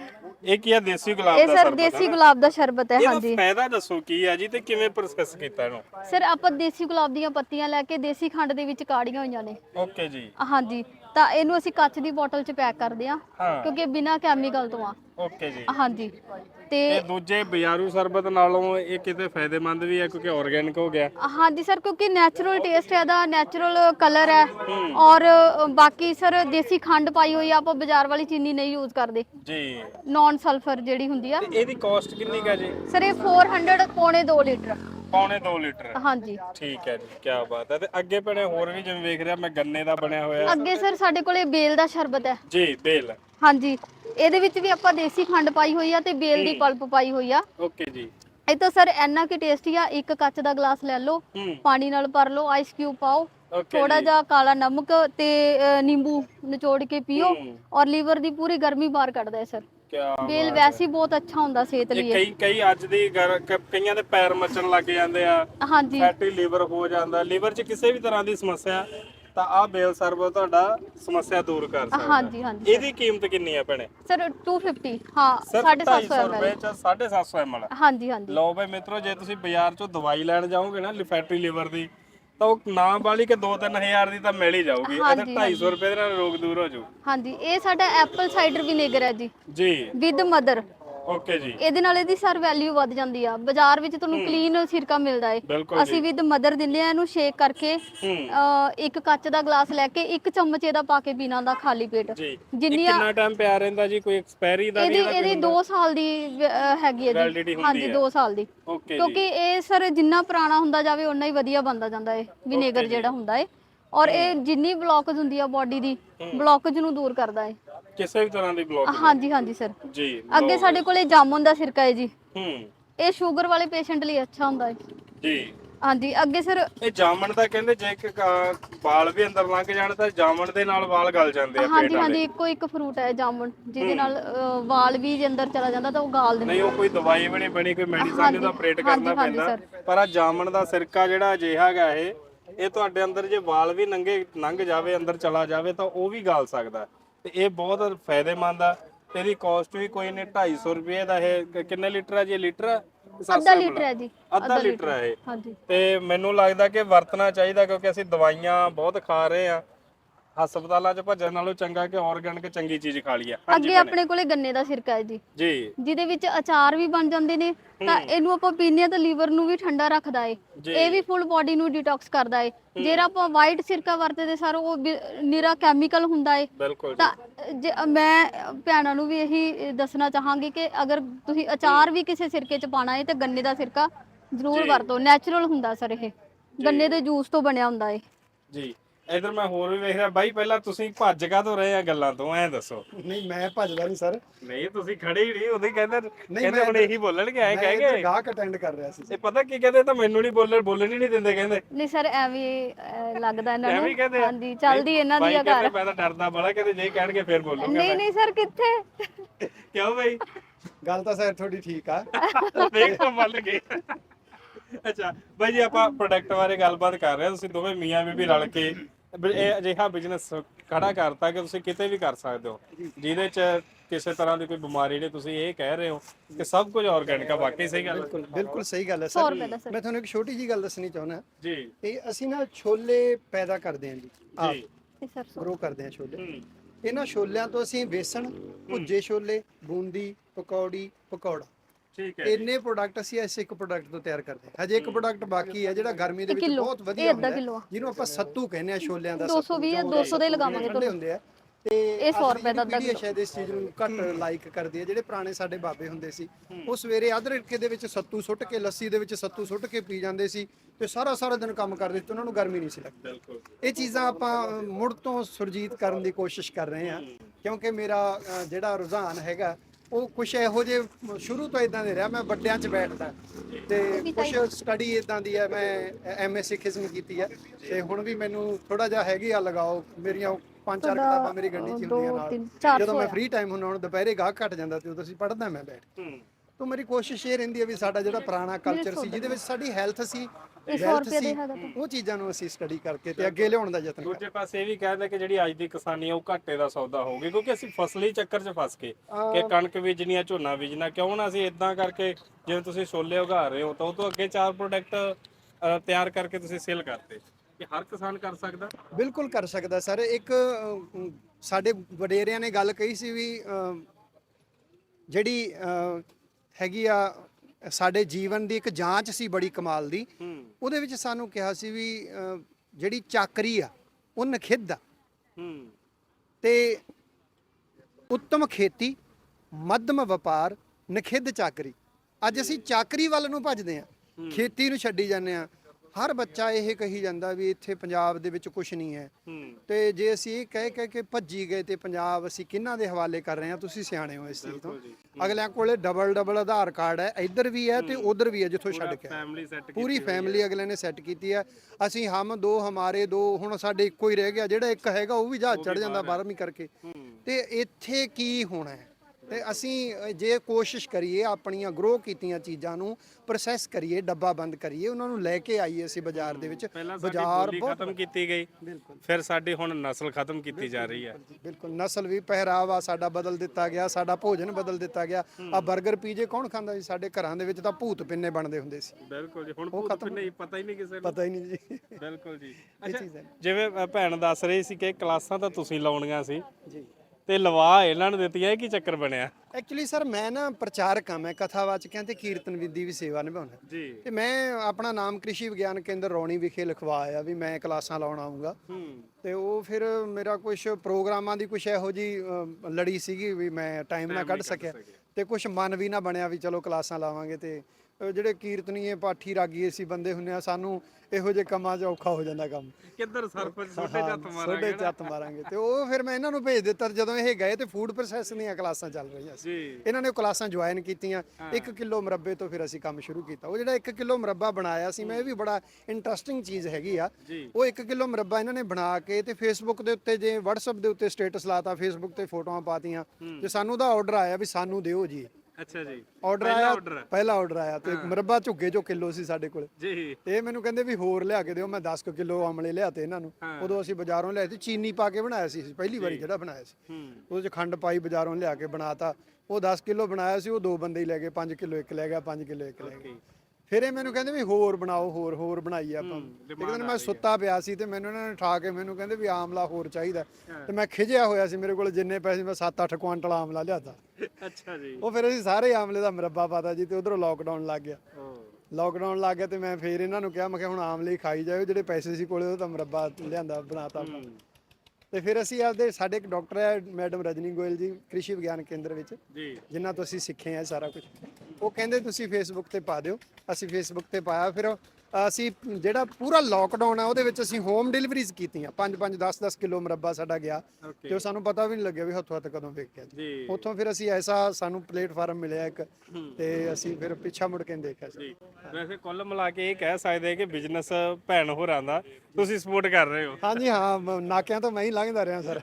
ਇਹ ਕੀ ਆ ਦੇਸੀ ਗੁਲਾਬ ਇਹ ਦਾ ਸਰ ਸਰਬਤ ਦੇਸੀ ਗੁਲਾਬ ਦਾ ਸ਼ਰਬਤ ਹੈ ਇਹਦਾ ਹਾਂਜੀ। ਫਾਇਦਾ ਦੱਸੋ ਕੀ ਆ ਜੀ ਤੇ ਕਿਵੇਂ ਪ੍ਰੋਸੈਸ ਕੀਤਾ ਇਹਨੂੰ? ਸਰ ਆਪਾਂ ਦੇਸੀ ਗੁਲਾਬ ਦੀਆਂ ਪੱਤੀਆਂ ਲੈ ਕੇ ਦੇਸੀ ਖੰਡ ਦੇ ਵਿੱਚ ਕਾੜੀਆਂ ਹੋਈਆਂ ਨੇ। ਓਕੇ ਜੀ। ਹਾਂਜੀ ਤਾਂ ਇਹਨੂੰ ਅਸੀਂ ਕੱਚ ਦੀ ਬੋਤਲ 'ਚ ਪੈਕ ਕਰਦੇ ਆ ਕਿਉਂਕਿ ਬਿਨਾ ਕੈਮੀਕਲ ਤੋਂ ਆ। ਓਕੇ ਜੀ। ਹਾਂਜੀ। ਤੇ ਤੇ ਦੂਜੇ ਬਾਜ਼ਾਰੂ ਸਰਬਤ ਨਾਲੋਂ ਇਹ ਕਿਤੇ ਫਾਇਦੇਮੰਦ ਵੀ ਹੈ ਕਿਉਂਕਿ ਆਰਗੈਨਿਕ ਹੋ ਗਿਆ? ਹਾਂਜੀ ਸਰ ਕਿਉਂਕਿ ਨੈਚੁਰਲ ਟੇਸਟ ਹੈ ਇਹਦਾ ਨੈਚੁਰਲ ਕਲਰ ਹੈ। ਔਰ ਅ, ਬਾਕੀ ਸਰ ਦੇਸੀ ਖੰਡ ਪਾਈ ਹੋਈ ਆ ਆਪਾਂ ਬਾਜ਼ਾਰ ਵਾਲੀ ਚੀਨੀ ਨਹੀਂ ਯੂਜ਼ ਕਰਦੇ। ਜੀ। ਨਾਨ ਸਲਫਰ ਜਿਹੜੀ ਹੁੰਦੀ ਆ। ਤੇ ਇਹਦੀ ਕਾਸਟ ਕਿੰਨੀ ਕਾ ਜੀ? ਸਰ ਇਹ 400 ਪੌਣੇ 2 ਲੀਟਰ। ਪੌਣੇ 2 ਲੀਟਰ। ਹਾਂਜੀ। ਠੀਕ ਹੈ ਜੀ ਕੀ ਬਾਤ ਹੈ। ਤੇ ਅੱਗੇ ਭੈਣੇ ਹੋਰ ਵੀ ਜਿਵੇਂ ਵੇਖ ਰਿਹਾ ਮੈਂ ਗੰਨੇ ਦਾ ਬਣਿਆ ਹੋਇਆ। ਅੱਗੇ ਸਰ ਸਾਡੇ ਕੋਲੇ ਬੇਲ ਦਾ ਸ਼ਰਬਤ ਹੈ। ਜੀ ਬੇਲ। ਹਾਂਜੀ ਇਹਦੇ ਵਿੱਚ ਵੀ ਆਪਾਂ ਦੇਸੀ ਖੰਡ ਪਾਈ ਹੋਈ ਆ ਤੇ ਬੇਲ ਦੀ ਪਲਪ ਪਾਈ ਹੋਈ ਆ। ਓਕੇ ਜੀ। ਇਹ ਤਾਂ ਸਰ ਇੰਨਾ ਕੀ ਟੇਸਟੀ ਆ ਇੱਕ ਕੱਚ ਦਾ ਗਲਾਸ ਲੈ ਲਓ ਹੂੰ। ਪਾਣੀ ਨਾਲ ਭਰ ਲਓ ਆਈਸ ਕਿਊਬ ਪਾਓ ਓਕੇ ਥੋੜਾ ਜਿਹਾ ਕਾਲਾ ਨਮਕ ਤੇ ਅ, ਨਿੰਬੂ ਨਿਚੋੜ ਕੇ ਪੀਓ ਹੂੰ। ਔਰ ਲੀਵਰ ਦੀ ਪੂਰੀ ਗਰਮੀ ਬਾਹਰ ਕੱਢਦਾ ਹੈ ਸਰ। ਬੇਲ ਵੈਸੇ ਹੀ ਬਹੁਤ ਅੱਛਾ ਹੁੰਦਾ ਸਿਹਤ ਇਹ ਲਈ। ਕਈ ਕਈ ਅੱਜ ਦੀ ਗਰ- ਕ- ਕਈਆਂ ਦੇ ਪੈਰ ਮੱਚਣ ਲੱਗ ਜਾਂਦੇ ਆ। ਹਾਂਜੀ। ਫੈਟੀ ਲੀਵਰ ਹੋ ਜਾਂਦਾ। ਲੀਵਰ 'ਚ ਕਿਸੇ ਵੀ ਤਰ੍ਹਾਂ ਦੀ ਸਮੱਸਿਆ ਤਾਂ ਆ ਬੇਲ ਸਰਵਰ ਤੁਹਾਡਾ ਸਮੱਸਿਆ ਦੂਰ ਕਰ ਸਕਦਾ। ਹਾਂਜੀ ਹਾਂਜੀ ਇਹਦੀ ਕੀਮਤ ਕਿੰਨੀ ਹੈ ਭੈਣੇ? ਸਰ 250 ਹਾਂ ਸਿਰਫ 750 250 ਰੁਪਏ ਚ 750 ml ਹਾਂਜੀ ਹਾਂਜੀ। ਲਓ ਬਈ ਮਿੱਤਰੋ ਜੇ ਤੁਸੀਂ ਬਾਜ਼ਾਰ ਚੋਂ ਦਵਾਈ ਲੈਣ ਜਾਓਗੇ ਨਾ ਲਿਫੈਟੀ ਲੀਵਰ ਦੀ ਤਾਂ ਉਹ ਨਾ ਵਾਲੀ ਕਿ 2-3000 ਦੀ ਤਾਂ ਮਿਲ ਹੀ ਜਾਊਗੀ। ਹਾਂਜੀ, 250 ਰੁਪਏ ਦੇ ਨਾਲ ਰੋਗ ਦੂਰ ਹੋ ਜਾਊ। ਹਾਂਜੀ ਇਹ ਸਾਡਾ ਐਪਲ ਸਾਈਡਰ ਵਿਨੇਗਰ ਹੈ ਜੀ। ਜੀ। ਵਿਦ ਮਦਰ ਓਕੇ ਜੀ। ਇਹਦੇ ਨਾਲ ਇਹਦੀ ਸਰ ਵੈਲਿਊ ਵੱਧ ਜਾਂਦੀ ਆ। ਬਾਜ਼ਾਰ ਵਿੱਚ ਤੁਹਾਨੂੰ ਕਲੀਨ ਸਿਰਕਾ ਮਿਲਦਾ ਹੈ ਬਿਲਕੁਲ ਅਸੀਂ ਵਿਦ ਮਦਰ ਦਿੰਦੇ ਆ ਇਹਨੂੰ ਸ਼ੇਕ ਕਰਕੇ ਅ, ਇੱਕ ਕੱਚ ਦਾ ਗਲਾਸ ਲੈ ਕੇ ਇੱਕ ਚਮਚ ਇਹਦਾ ਪਾ ਕੇ ਪੀਣਾ ਦਾ ਖਾਲੀ ਪੇਟ। ਜੀ। ਇਹ ਜਿੰਨੀਆਂ ਕਿੰਨਾ ਟਾਈਮ ਪਿਆ ਰਹਿੰਦਾ ਜੀ? ਕੋਈ ਐਕਸਪਾਇਰੀ ਦਾ ਇਹਦੀ ਇਹਦੀ 2 ਸਾਲ ਦੀ ਵ- ਅ, ਹੈਗੀ ਹੈ Validity ਜੀ ਹੁੰਦੀ ਹਾਂਜੀ ਹੈ। 2 ਸਾਲ ਦੀ। ਓਕੇ ਜੀ। ਕਿਉਂਕਿ ਇਹ ਸਰ ਜਿੰਨਾ ਪੁਰਾਣਾ ਹੁੰਦਾ ਜਾਵੇ ਓਨਾ ਹੀ ਵਧੀਆ ਬਣਦਾ ਜਾਂਦਾ ਹੈ ਵਿਨੇਗਰ ਜਿਹੜਾ ਹੁੰਦਾ ਹੈ ਔਰ ਇਹ ਜਿੰਨੀ ਬਲੌਕੇਜ ਹੁੰਦੀ ਆ ਬਾਡੀ ਦੀ ਬਲੌਕੇਜ ਨੂੰ ਦੂਰ ਕਰਦਾ ਹੈ ਕਿਸੇ ਵੀ ਤਰ੍ਹਾਂ ਦੀ ਬਲੌਕ ਹਾਂਜੀ ਹਾਂਜੀ ਸਰ ਜੀ ਅੱਗੇ ਸਾਡੇ ਕੋਲੇ ਜਾਮੁਨ ਦਾ ਸਿਰਕਾ ਹੈ ਜੀ। ਹੂੰ। ਇਹ ਸ਼ੂਗਰ ਵਾਲੇ ਪੇਸ਼ੈਂਟ ਲਈ ਅੱਛਾ ਹੁੰਦਾ ਹੈ। ਜੀ। ਹਾਂਜੀ ਅੱਗੇ ਸਰ ਇਹ ਜਾਮਣ ਦਾ ਕਹਿੰਦੇ ਜੇ ਇੱਕ ਵਾਲ ਵੀ ਅੰਦਰ ਲੰਘ ਜਾਣ ਤਾਂ ਜਾਮਣ ਦੇ ਨਾਲ ਵਾਲ ਗਲ ਜਾਂਦੇ ਆ ਪੇਟ ਹਾਂਜੀ ਹਾਂਜੀ ਇੱਕੋ ਇੱਕ ਫਰੂਟ ਹੈ ਜਾਮੁਨ ਜਿਹਦੇ ਨਾਲ ਵਾਲ ਵੀ ਜੇ ਅੰਦਰ ਚਲਾ ਜਾਂਦਾ ਤਾਂ ਉਹ ਗਾਲ ਦਿੰਦੇ ਨਹੀਂ ਉਹ ਕੋਈ ਦਵਾਈ ਵੀ ਨਹੀਂ ਬਣੀ ਕੋਈ ਮੈਡੀਸਨ ਹਾਂਜੀ, ਦਾ ਆਪਰੇਟ ਕਰਨਾ ਪੈਂਦਾ। ਪਰ ਆ ਜਾਮਣ ਦਾ ਸਿਰਕਾ ਜਿਹੜਾ ਅਜਿਹਾ ਹੈਗਾ ਇਹ ਇਹ ਤੁਹਾਡੇ ਅੰਦਰ ਜੇ ਵਾਲ ਵੀ ਨੰਗੇ ਲੰਘ ਜਾਵੇ ਅੰਦਰ ਚਲਾ ਜਾਵੇ ਤਾਂ ਉਹ ਵੀ ਗਾਲ ਸਕਦਾ। ਤੇ ਇਹ ਬਹੁਤ ਫਾਇਦੇਮੰਦ ਆ। ਤੇ ਇਹਦੀ ਕਾਸਟ ਵੀ ਕੋਈ ਨਹੀਂ 250 ਰੁਪਏ ਦਾ ਇਹ ਕਿੰਨੇ ਲੀਟਰ ਆ ਜੀ? ਲੀਟਰ? ਅੱਧਾ ਲੀਟਰ ਹੈ ਜੀ। ਅੱਧਾ ਲੀਟਰ ਹੈ ਇਹ। ਹਾਂਜੀ। ਤੇ ਮੈਨੂੰ ਲੱਗਦਾ ਕਿ ਵਰਤਣਾ ਚਾਹੀਦਾ ਕਿਉਂਕਿ ਅਸੀਂ ਦਵਾਈਆਂ ਬਹੁਤ ਖਾ ਰਹੇ ਆ। ਹਸਪਤਾਲਾਂ 'ਚ ਭੱਜਣ ਨਾਲੋਂ ਚੰਗਾ ਕਿ ਆਰਗੈਨਿਕ ਚੰਗੀ ਚੀਜ਼ ਖਾ ਲਈਏ। ਹਾਂਜੀ ਅੱਗੇ ਆਪਣੇ ਕੋਲੇ ਗੰਨੇ ਦਾ ਸਿਰਕਾ ਹੈ ਜੀ। ਜੀ। ਜਿਹਦੇ ਵਿੱਚ ਅਚਾਰ ਵੀ ਬਣ ਜਾਂਦੇ ਨੇ ਤਾਂ ਇਹਨੂੰ ਆਪਾਂ ਪੀਂਦੇ ਹਾਂ ਤਾਂ ਲੀਵਰ ਨੂੰ ਵੀ ਠੰਡਾ ਰੱਖਦਾ ਏ। ਜੀ। ਇਹ ਵੀ ਫੁੱਲ ਬਾਡੀ ਨੂੰ ਡਿਟੌਕਸ ਕਰਦਾ ਏ। ਜਿਹੜਾ ਆਪਾਂ ਵਾਈਟ ਸਿਰਕਾ ਵਰਤਦੇ ਸਰ ਉਹ ਨਿਰਾ ਕੈਮੀਕਲ ਹੁੰਦਾ ਏ। ਬਿਲਕੁਲ ਜੀ। ਤਾਂ ਜੇ ਮੈਂ ਭੈਣਾਂ ਨੂੰ ਵੀ ਇਹੀ ਦੱਸਣਾ ਚਾਹਾਂਗੀ ਕਿ ਅਗਰ ਤੁਸੀਂ ਅਚਾਰ ਵੀ ਕਿਸੇ ਸਿਰਕੇ 'ਚ ਪਾਣਾ ਏ ਤਾਂ ਗੰਨੇ ਦਾ ਸਿਰਕਾ ਜ਼ਰੂਰ ਵਰਤੋ। ਨੈਚੁਰਲ ਹੁੰਦਾ ਸਰ ਇਹ। ਗੰਨੇ ਦੇ ਜੂਸ ਤੋਂ ਬਣਿਆ ਹੁੰਦਾ ਏ। ਜੀ। ਇਧਰ ਮੈਂ ਹੋਰ ਵੀ ਵੇਖ ਰਿਹਾ ਬਾਈ ਪਹਿਲਾਂ ਤੁਸੀਂ ਭੱਜ ਕਾਹਤੋਂ ਰਹੇ ਆ ਗੱਲਾਂ ਤੋਂ ਐਂ ਦੱਸੋ। ਨਹੀਂ ਮੈਂ ਭੱਜਦਾ ਨਹੀਂ ਸਰ। ਨਹੀਂ ਤੁਸੀਂ ਖੜੇ ਹੀ ਨਹੀਂ ਉਹਦੇ ਕਹਿੰਦੇ ਕਹਿੰਦੇ ਮੈਂ ਹੁਣ ਇਹੀ ਬੋਲਣਗੇ ਐਂ ਕਹਿ ਗਏ ਗਾਹਕ ਅਟੈਂਡ ਕਰ ਰਿਹਾ ਸੀ ਇਹ ਪਤਾ ਕੀ ਕਹਿੰਦੇ ਤਾਂ ਮੈਨੂੰ ਨਹੀਂ ਬੋਲਣ ਬੋਲਣ ਹੀ ਨਹੀਂ ਦਿੰਦੇ ਕਹਿੰਦੇ। ਨਹੀਂ ਸਰ ਐਵੇਂ ਲੱਗਦਾ ਇਹਨਾਂ ਨੂੰ? ਹਾਂਜੀ ਚੱਲਦੀ ਇਹਨਾਂ ਦੀ ਬਾਈ ਆ ਕਹਿੰਦੇ ਘਰ। ਮੈਂ ਤਾਂ ਡਰਦਾ ਬੜਾ ਕਹਿੰਦੇ ਜੇ ਕਹਿਣਗੇ ਫਿਰ ਬੋਲੂਗਾ ਨਹੀਂ ਨਹੀਂ ਸਰ ਕਿੱਥੇ? ਕਿਉਂ ਬਈ? ਗੱਲ ਤਾਂ ਸਰ ਤੁਹਾਡੀ ਠੀਕ ਆ। ਦੇਖ ਤਾਂ ਮੰਨ ਗਏ। ਅੱਛਾ ਬਾਈ ਜੀ ਆਪਾਂ ਪ੍ਰੋਡਕਟ ਬਾਰੇ ਗੱਲਬਾਤ ਕਰ ਰਹੇ ਹਾਂ ਤੁਸੀਂ ਦੋਵੇਂ ਮੀਆਂ ਬੀਬੀ ਰਲ ਕੇ ਬ- ਇਹ ਅਜਿਹਾ ਬਿਜ਼ਨਸ ਖੜਾ ਕਰਤਾ ਕਿ ਤੁਸੀਂ ਕਿਤੇ ਵੀ ਕਰ ਸਕਦੇ ਹੋ। ਜਿਹਦੇ ਚ ਕਿਸੇ ਤਰ੍ਹਾਂ ਦੀ ਕੋਈ ਬਿਮਾਰੀ ਨਹੀਂ ਤੁਸੀਂ ਇਹ ਕਹਿ ਰਹੇ ਹੋ ਕਿ ਸਭ ਕੁਝ ਆਰਗੈਨਿਕ ਆ ਵਾਕਈ ਸਹੀ ਗੱਲ ਹੈ ਬਿਲਕੁਲ ਬਿਲਕੁਲ ਸਹੀ ਗੱਲ ਹੈ 100 ਸਰ ਰੁਪਏ ਦਾ ਸਰ ਮੈਂ ਤੁਹਾਨੂੰ ਇੱਕ ਛੋਟੀ ਜੀ ਗੱਲ ਦੱਸਣੀ ਚਾਹੁੰਦਾ। ਜੀ। ਇਹ ਅਸੀਂ ਨਾ ਛੋਲੇ ਪੈਦਾ ਕਰਦੇ ਹਾਂ ਜੀ ਆਪ ਜੀ। ਸਰ ਗਰੋ ਕਰਦੇ ਹਾਂ ਛੋਲੇ। ਹੂੰ। ਇਹਨਾਂ ਛੋਲਿਆਂ ਤੋਂ ਅਸੀਂ ਬੇਸਣ ਭੁੱਜੇ ਛੋਲੇ ਬੂੰਦੀ ਪਕੌੜੀ ਪਕੌੜਾ। ਠੀਕ ਹੈ ਇੰਨੇ ਪ੍ਰੋਡਕਟ ਅਸੀਂ ਇਸ ਇੱਕ ਪ੍ਰੋਡਕਟ ਤੋਂ ਤਿਆਰ ਕਰਦੇ ਹਾਂ। ਹਜੇ ਇੱਕ ਪ੍ਰੋਡਕਟ ਬਾਕੀ ਹੈ ਜਿਹੜਾ ਗਰਮੀ ਦੇ ਵਿੱਚ ਕਿੱਲੋ। ਬਹੁਤ ਵਧੀਆ ਹੁੰਦਾ ਕਿੱਲੋ। ਜਿਹਨੂੰ ਆਪਾਂ ਸੱਤੂ ਕਹਿੰਦੇ ਆ ਛੋਲਿਆਂ ਦਾ 220 ਜਾਂ 200 ਦੇ ਲਗਾਵਾਂਗੇ ਠੰਡੇ ਹੁੰਦੇ ਆ। ਤੇ ਇਹ 100 ਰੁਪਏ ਦਾ ਅੱਧਾ ਹੈ ਸ਼ਾਇਦ ਇਸ ਚੀਜ਼ ਨੂੰ ਘੱਟ ਲਾਈਕ ਕਰਦੀ ਹੈ ਜਿਹੜੇ ਪੁਰਾਣੇ ਸਾਡੇ ਬਾਬੇ ਹੁੰਦੇ ਸੀ ਉਹ ਸਵੇਰੇ ਅਦਰਕੇ ਦੇ ਵਿੱਚ ਸੱਤੂ ਸੁੱਟ ਕੇ ਲੱਸੀ ਦੇ ਵਿੱਚ ਸੱਤੂ ਸੁੱਟ ਕੇ ਪੀ ਜਾਂਦੇ ਸੀ ਤੇ ਸਾਰਾ ਸਾਰਾ ਦਿਨ ਕੰਮ ਕਰਦੇ ਸੀ ਤੇ ਉਹਨਾਂ ਨੂੰ ਗਰਮੀ ਨਹੀਂ ਸੀ ਲੱਗਦੀ। ਬਿਲਕੁਲ। ਇਹ ਚੀਜ਼ਾਂ ਆਪਾਂ ਮੁੜ ਤੋਂ ਸੁਰਜੀਤ ਕਰਨ ਦੀ ਕੋਸ਼ਿਸ਼ ਕਰ ਰਹੇ ਹਾਂ ਕਿਉਂਕਿ ਮੇਰਾ ਜਿਹੜਾ ਰੁਝਾਨ ਹੈਗਾ ਉਹ ਕੁਛ ਇਹੋ ਜੇ ਸ਼ੁਰੂ ਤੋਂ ਇਦਾਂ ਦੇ ਰਿਹਾ ਮੈਂ ਵੱਡਿਆਂ 'ਚ ਬੈਠਦਾ ਤੇ ਕੁਛ ਸਟੱਡੀ ਇਦਾਂ ਦੀ ਹੈ ਮੈਂ ਐਮਏ ਸਿੱਖਿਜ਼ਮ ਕੀਤੀ ਹੈ ਤੇ ਹੁਣ ਵੀ ਮੈਨੂੰ ਥੋੜਾ ਜਿਹਾ ਹੈਗੀ ਆ ਲਗਾਓ ਮੇਰੀਆਂ ਪੰਜ ਚਾਰ ਕਿਤਾਬਾਂ ਮੇਰੀ ਗੱਡੀ 'ਚ ਹੁੰਦੀਆਂ ਨਾਲ ਜਦੋਂ ਮੈਂ। ਫ੍ਰੀ ਟਾਈਮ ਹੁੰਦਾ ਹੁਣ ਦੁਪਹਿਰੇ ਗਾਹ ਘਟ ਜਾਂਦਾ ਤੇ ਉਦੋਂ ਅਸੀਂ ਪੜ੍ਹਦਾ ਮੈਂ ਬੈਠ ਕੇ। ਹੂੰ ਤਾਂ ਮੇਰੀ ਕੋਸ਼ਿਸ਼ ਇਹ ਰਹਿੰਦੀ ਹੈ ਵੀ ਸਾਡਾ ਜਿਹੜਾ ਪੁਰਾਣਾ ਕਲਚਰ ਸੀ ਜਿਹਦੇ ਵਿੱਚ ਸਾਡੀ ਹੈਲਥ ਸੀ। ਉਹ ਚੀਜ਼ਾਂ ਨੂੰ ਅਸੀਂ ਸਟੱਡੀ ਕਰਕੇ ਤੇ ਅੱਗੇ ਲਿਆਉਣ ਦਾ ਯਤਨ ਦੂਜੇ ਪਾਸੇ ਇਹ ਵੀ ਕਹਿੰਦੇ ਕਿ ਜਿਹੜੀ ਅੱਜ ਦੀ ਕਿਸਾਨੀ ਆ ਉਹ ਘਾਟੇ ਦਾ ਸੌਦਾ ਹੋਊਗੀ ਕਿਉਂਕਿ ਅਸੀਂ ਫਸਲੀ ਚੱਕਰ 'ਚ ਫਸ ਗਏ ਕਿ ਕਣਕ ਬੀਜਣੀ ਆ ਝੋਨਾ ਬੀਜਣਾ ਕਿਉਂ ਨਾ ਅਸੀਂ ਇਦਾਂ ਕਰਕੇ ਜਿਵੇਂ ਤੁਸੀਂ ਛੋਲੇ ਉਗਾ ਰਹੇ ਹੋ ਤਾਂ ਉਹ ਤੋਂ ਅੱਗੇ ਚਾਰ ਪ੍ਰੋਡਕਟ ਤਿਆਰ ਕਰਕੇ ਤੁਸੀਂ ਸੇਲ ਕਰਤੇ। ਕਿ ਹਰ ਕਿਸਾਨ ਕਰ ਸਕਦਾ? ਬਿਲਕੁਲ ਕਰ ਸਕਦਾ ਸਰ। ਇੱਕ ਸਾਡੇ ਵਡੇਰਿਆਂ ਨੇ ਗੱਲ ਕਹੀ ਸੀ ਵੀ ਜਿਹੜੀ ਹੈਗੀ ਆ ਸਾਡੇ ਜੀਵਨ ਦੀ ਇੱਕ ਜਾਂਚ ਸੀ ਬੜੀ ਕਮਾਲ ਦੀ। ਉਹਦੇ ਵਿੱਚ ਸਾਨੂੰ ਕਿਹਾ ਸੀ ਵੀ ਜਿਹੜੀ ਚਾਕਰੀ ਆ ਉਹ ਨਖਿੱਧ ਆ। ਤੇ ਉੱਤਮ ਖੇਤੀ ਮੱਧਮ ਵਪਾਰ ਨਖਿੱਧ ਚਾਕਰੀ। ਅੱਜ ਅਸੀਂ ਚਾਕਰੀ ਵੱਲ ਨੂੰ ਭੱਜਦੇ ਹਾਂ। ਖੇਤੀ ਨੂੰ ਛੱਡੀ ਜਾਂਦੇ ਹਾਂ ਹਰ ਬੱਚਾ ਇਹ ਕਹੀ ਜਾਂਦਾ ਵੀ ਇੱਥੇ ਪੰਜਾਬ ਦੇ ਵਿੱਚ ਕੁਝ ਨਹੀਂ ਹੈ। ਤੇ ਜੇ ਅਸੀਂ ਇਹ ਕਹਿ ਕਹਿ ਕੇ ਭੱਜੀ ਗਏ ਤੇ ਪੰਜਾਬ ਅਸੀਂ ਕਿਹਨਾਂ ਦੇ ਹਵਾਲੇ ਕਰ ਰਹੇ ਹਾਂ? ਤੁਸੀਂ ਸਿਆਣੇ ਹੋ ਇਸ ਚੀਜ਼ ਤੋਂ। ਅਗਲਿਆਂ ਕੋਲੇ ਡਬਲ ਡਬਲ ਆਧਾਰ ਕਾਰਡ ਹੈ ਇੱਧਰ ਵੀ ਹੈ ਤੇ ਉਧਰ ਵੀ ਹੈ ਜਿੱਥੋਂ ਛੱਡ ਕੇ। ਪੂਰੀ ਫੈਮਿਲੀ ਅਗਲੇ ਨੇ ਸੈੱਟ ਕੀਤੀ ਹੈ। ਅਸੀਂ ਹਮ ਦੋ ਹਮਾਰੇ ਦੋ ਹੁਣ ਸਾਡੇ ਇੱਕੋ ਹੀ ਰਹਿ ਗਿਆ ਜਿਹੜਾ ਇੱਕ ਹੈਗਾ ਉਹ ਵੀ ਜਹਾਜ਼ ਚੜ ਜਾਂਦਾ 12ਵੀਂ ਕਰਕੇ। ਤੇ ਇੱਥੇ ਕੀ ਹੋਣਾ ਹੈ? ਤੇ ਅਸੀਂ ਜੇ ਕੋਸ਼ਿਸ਼ ਕਰੀਏ ਆਪਣੀਆਂ ਗਰੋ ਕੀਤੀਆਂ ਚੀਜ਼ਾਂ ਨੂੰ ਪ੍ਰੋਸੈਸ ਕਰੀਏ ਡੱਬਾ ਬੰਦ ਕਰੀਏ ਉਹਨਾਂ ਨੂੰ ਲੈ ਕੇ ਆਈਏ ਅਸੀਂ ਬਾਜ਼ਾਰ ਦੇ ਵਿੱਚ। ਬਾਜ਼ਾਰ ਖਤਮ ਕੀਤੀ ਗਈ ਬਿਲਕੁਲ। ਫਿਰ ਸਾਡੀ ਹੁਣ ਨਸਲ ਖਤਮ ਕੀਤੀ ਜਾ ਰਹੀ ਹੈ। ਬਿਲਕੁਲ ਨਸਲ ਵੀ ਪਹਿਰਾਵਾ ਸਾਡਾ ਬਦਲ ਦਿੱਤਾ ਗਿਆ ਸਾਡਾ ਭੋਜਨ ਬਦਲ ਦਿੱਤਾ ਗਿਆ। ਆ 버ਗਰ ਪੀਜੇ ਕੌਣ ਖਾਂਦਾ ਸੀ? ਸਾਡੇ ਘਰਾਂ ਦੇ ਵਿੱਚ ਤਾਂ ਭੂਤ ਪਿੰਨੇ ਬਣਦੇ ਹੁੰਦੇ ਸੀ। ਬਿਲਕੁਲ ਜੀ ਹੁਣ ਭੂਤ ਨਹੀਂ ਪਤਾ ਹੀ ਨਹੀਂ ਕਿਸੇ ਨੂੰ। ਪਤਾ ਹੀ ਨਹੀਂ ਜੀ। ਬਿਲਕੁਲ ਜੀ। ਅੱਛਾ। ਜਿਵੇਂ ਭੈਣ ਦੱਸ ਰਹੀ ਸੀ ਕਿ ਕਲਾਸਾਂ ਤਾਂ ਤੁਸੀਂ ਲਾਉਣੀਆਂ ਸੀ। ਜੀ। ਤੇ ਲਵਾ ਇਹਨਾਂ ਨੂੰ ਦਿੱਤੀਆਂ ਇਹ ਕੀ ਚੱਕਰ ਬਣਿਆ? ਐਕਚੁਅਲੀ ਸਰ ਮੈਂ ਨਾ ਪ੍ਰਚਾਰਕ ਹਾਂ ਮੈਂ ਕਥਾਵਾਚਕਾਂ ਤੇ ਕੀਰਤਨ ਵਿਧੀ ਵੀ ਸੇਵਾ ਨਿਭਾਉਣਾ ਜੀ। ਤੇ ਮੈਂ ਆਪਣਾ ਨਾਮ ਕ੍ਰਿਸ਼ੀ ਵਿਗਿਆਨ ਕੇਂਦਰ ਰੌਣੀ ਵਿਖੇ ਲਿਖਵਾਇਆ ਵੀ ਮੈਂ ਕਲਾਸਾਂ ਲਾਉਣ ਆਉਂਗਾ ਹੂੰ। ਤੇ ਉਹ ਫਿਰ ਮੇਰਾ ਕੁਝ ਪ੍ਰੋਗਰਾਮਾਂ ਦੀ ਕੁਝ ਇਹੋ ਜੀ ਲੜੀ ਸੀਗੀ ਵੀ ਮੈਂ ਟਾਈਮ ਨਾ ਕੱਢ ਸਕਿਆ। ਤੇ ਕੁਝ ਮਨ ਵੀ ਨਾ ਬਣਿਆ ਵੀ ਚਲੋ ਕਲਾਸਾਂ ਲਾਵਾਂਗੇ ਤੇ ਜਿਹੜੇ ਕੀਰਤਨੀਏ ਪਾਠੀ ਰਾਗੀ ਅਸੀਂ ਬੰਦੇ ਹੁੰਨੇ ਆ ਸਾਨੂੰ ਇਹੋ ਜਿਹੇ ਕੰਮਾਂ 'ਚ ਔਖਾ ਹੋ ਜਾਂਦਾ ਕੰਮ। ਕਿੱਧਰ ਸਰਪੰਚ ਛੋਟੇ ਜੱਤ ਛੋਟੇ ਮਾਰਾਂਗੇ ਚੱਤ ਮਾਰਾਂਗੇ ਤੇ ਉਹ ਫਿਰ ਮੈਂ ਇਹਨਾਂ ਨੂੰ ਭੇਜ ਦਿੱਤਾ ਜਦੋਂ ਇਹ ਗਏ ਤੇ ਫੂਡ ਪ੍ਰੋਸੈਸ ਦੀਆਂ ਕਲਾਸਾਂ ਚੱਲ ਰਹੀਆਂ ਸੀ। ਜੀ। ਇਹਨਾਂ ਨੇ ਕਲਾਸਾਂ ਜੁਆਇਨ ਕੀਤੀਆਂ 1 ਕਿਲੋ ਮੁਰੱਬੇ ਤੋਂ ਫਿਰ ਅਸੀਂ ਕੰਮ ਸ਼ੁਰੂ ਕੀਤਾ। ਉਹ ਜਿਹੜਾ 1 ਕਿਲੋ ਮੁਰੱਬਾ ਬਣਾਇਆ ਸੀ ਮੈਂ ਇਹ ਵੀ ਬੜਾ ਇੰਟਰਸਟਿੰਗ ਚੀਜ਼ ਹੈਗੀ ਆ। ਜੀ। ਉਹ 1 ਕਿਲੋ ਮੁਰੱਬਾ ਇਹਨਾਂ ਨੇ ਬਣਾ ਕੇ ਤੇ ਫੇਸਬੁੱਕ ਦੇ ਉੱਤੇ ਜੇ WhatsApp ਦੇ ਉੱਤੇ ਸਟੇਟਸ ਲਾਤਾ ਫੇਸਬੁੱਕ ਤੇ ਫੋਟੋਆਂ ਪਾਤੀਆਂ। ਤੇ ਸਾਨੂੰ ਦਾ ਆਰਡਰ ਆਇਆ ਵੀ ਸਾਨੂੰ ਦਿਓ ਜੀ। ਅੱਛਾ ਜੀ। ਆਰਡਰ ਪਹਿਲਾ ਆਇਆ order ਹੈ। ਪਹਿਲਾ ਆਰਡਰ ਆਇਆ ਤੇ ਮੁਰੱਬਾ ਝੁੱਗੇ ਜੋ ਕਿਲੋ ਸੀ ਸਾਡੇ ਕੋਲ। ਜੀ। ਇਹ ਮੈਨੂੰ ਕਹਿੰਦੇ ਵੀ ਹੋਰ ਲਿਆ ਕੇ ਦਿਓ ਮੈਂ 10 ਕਿਲੋ ਆਮਲੇ ਲਿਆਤੇ ਇਹਨਾਂ ਨੂੰ। ਉਦੋਂ ਅਸੀਂ ਬਾਜ਼ਾਰੋਂ ਲਿਆਏ ਤੇ ਚੀਨੀ ਪਾ ਕੇ ਬਣਾਇਆ ਸੀ ਪਹਿਲੀ ਵਾਰੀ ਜਿਹੜਾ ਬਣਾਇਆ ਸੀ। ਹੂੰ। ਉਹਦੇ ਚ ਖੰਡ ਪਾਈ ਬਾਜ਼ਾਰੋਂ ਲਿਆ ਕੇ ਬਣਾਤਾ। ਉਹ 10 ਕਿਲੋ ਬਣਾਇਆ ਸੀ ਉਹ ਦੋ ਬੰਦੇ ਹੀ ਲੈ ਗਏ 5 ਕਿਲੋ ਇੱਕ ਲੈ ਗਿਆ 5 ਕਿਲੋ ਇੱਕ ਲੈ ਗਿਆ। ਫਿਰ ਇਹ ਮੈਨੂੰ ਕਹਿੰਦੇ ਵੀ ਹੋਰ ਬਣਾਓ ਹੋਰ ਹੋਰ ਬਣਾਈਏ ਆਪਾਂ। ਲੇਕਿਨ ਮੈਂ ਸੁੱਤਾ ਪਿਆ ਸੀ ਤੇ ਮੈਨੂੰ ਇਹਨਾਂ ਨੇ ਠਾ ਕੇ ਮੈਨੂੰ ਕਹਿੰਦੇ ਵੀ ਆਮਲਾ ਹੋਰ ਚਾਹੀਦਾ। ਤੇ ਮੈਂ ਖਿਜਿਆ ਹੋਇਆ ਸੀ ਮੇਰੇ ਕੋਲ ਜਿੰਨੇ ਪੈਸੇ ਮੈਂ 7-8 ਕੁਆਂਟਲ ਆਮਲਾ ਲਿਆਤਾ। ਅੱਛਾ ਜੀ। ਉਹ ਫਿਰ ਅਸੀਂ ਸਾਰੇ ਆਮਲੇ ਦਾ ਮੁਰੱਬਾ ਪਾਤਾ ਜੀ ਤੇ ਉਧਰੋਂ ਲੋਕਡਾਊਨ ਲੱਗ ਗਿਆ। ਲੋਕਡਾਊਨ ਲੱਗ ਗਿਆ ਤੇ ਮੈਂ ਫੇਰ ਇਹਨਾਂ ਨੂੰ ਕਿਹਾ ਮੈਂ ਕਿਹਾ ਹੁਣ ਆਮਲੇ ਖਾਈ ਜਾਓ ਜਿਹੜੇ ਪੈਸੇ ਸੀ ਕੋਲੇ ਉਹ ਤਾਂ ਮੁਰੱਬਾ ਲਿਆਂਦਾ ਬਣਾਤਾ ਆਪਾਂ। ਤੇ ਫਿਰ ਅਸੀਂ ਆਪਦੇ ਸਾਡੇ ਇੱਕ ਡਾਕਟਰ ਹੈ ਮੈਡਮ ਰਜਨੀ ਗੋਇਲ ਜੀ ਕ੍ਰਿਸ਼ੀ ਵਿਗਿਆਨ ਕੇਂਦਰ ਵਿੱਚ ਜੀ। ਜਿਨ੍ਹਾਂ ਤੋਂ ਅਸੀਂ ਸਿੱਖੇ ਆ ਸਾਰਾ ਕੁਝ ਉਹ ਕਹਿੰਦੇ ਤੁਸੀਂ ਫੇਸਬੁੱਕ ਤੇ ਪਾ ਦਿਓ ਅਸੀਂ ਫੇਸਬੁੱਕ ਤੇ ਪਾਇਆ ਫਿਰ ਅਸੀਂ ਜਿਹੜਾ ਪੂਰਾ ਲੋਕਡਾਊਨ ਆ ਉਹਦੇ ਵਿੱਚ ਅਸੀਂ ਹੋਮ ਡਿਲੀਵਰੀਜ਼ ਕੀਤੀਆਂ। 5 5 10 10 ਕਿਲੋ ਮੁਰੱਬਾ ਸਾਡਾ ਗਿਆ। ਤੇ ਉਹ ਸਾਨੂੰ ਪਤਾ ਵੀ ਨਹੀਂ ਲੱਗਿਆ ਵੀ ਹੱਥੋਂ ਹੱਥ ਕਦੋਂ ਵੇਚ ਗਿਆ ਜੀ। ਜੀ। ਉੱਥੋਂ ਫਿਰ ਅਸੀਂ ਐਸਾ ਸਾਨੂੰ ਪਲੇਟਫਾਰਮ ਮਿਲਿਆ ਇੱਕ ਤੇ ਅਸੀਂ ਫਿਰ ਪਿੱਛਾ ਮੁੜ ਕੇ ਦੇਖਿਆ ਸੀ ਜੀ। ਵੈਸੇ ਕੁੱਲ ਮਿਲਾ ਕੇ ਇਹ ਕਹਿ ਸਕਦੇ ਕਿ ਬਿਜ਼ਨਸ ਭੈਣ ਹੋਰਾਂ ਦਾ ਤੁਸੀਂ ਸਪੋਰਟ ਕਰ ਰਹੇ ਹੋ। ਹਾਂਜੀ ਹਾਂ ਮ- ਨਾਕਿਆਂ ਤੋਂ ਮੈਂ ਹੀ ਲੰਘਦਾ ਰਿਹਾ ਸਰ।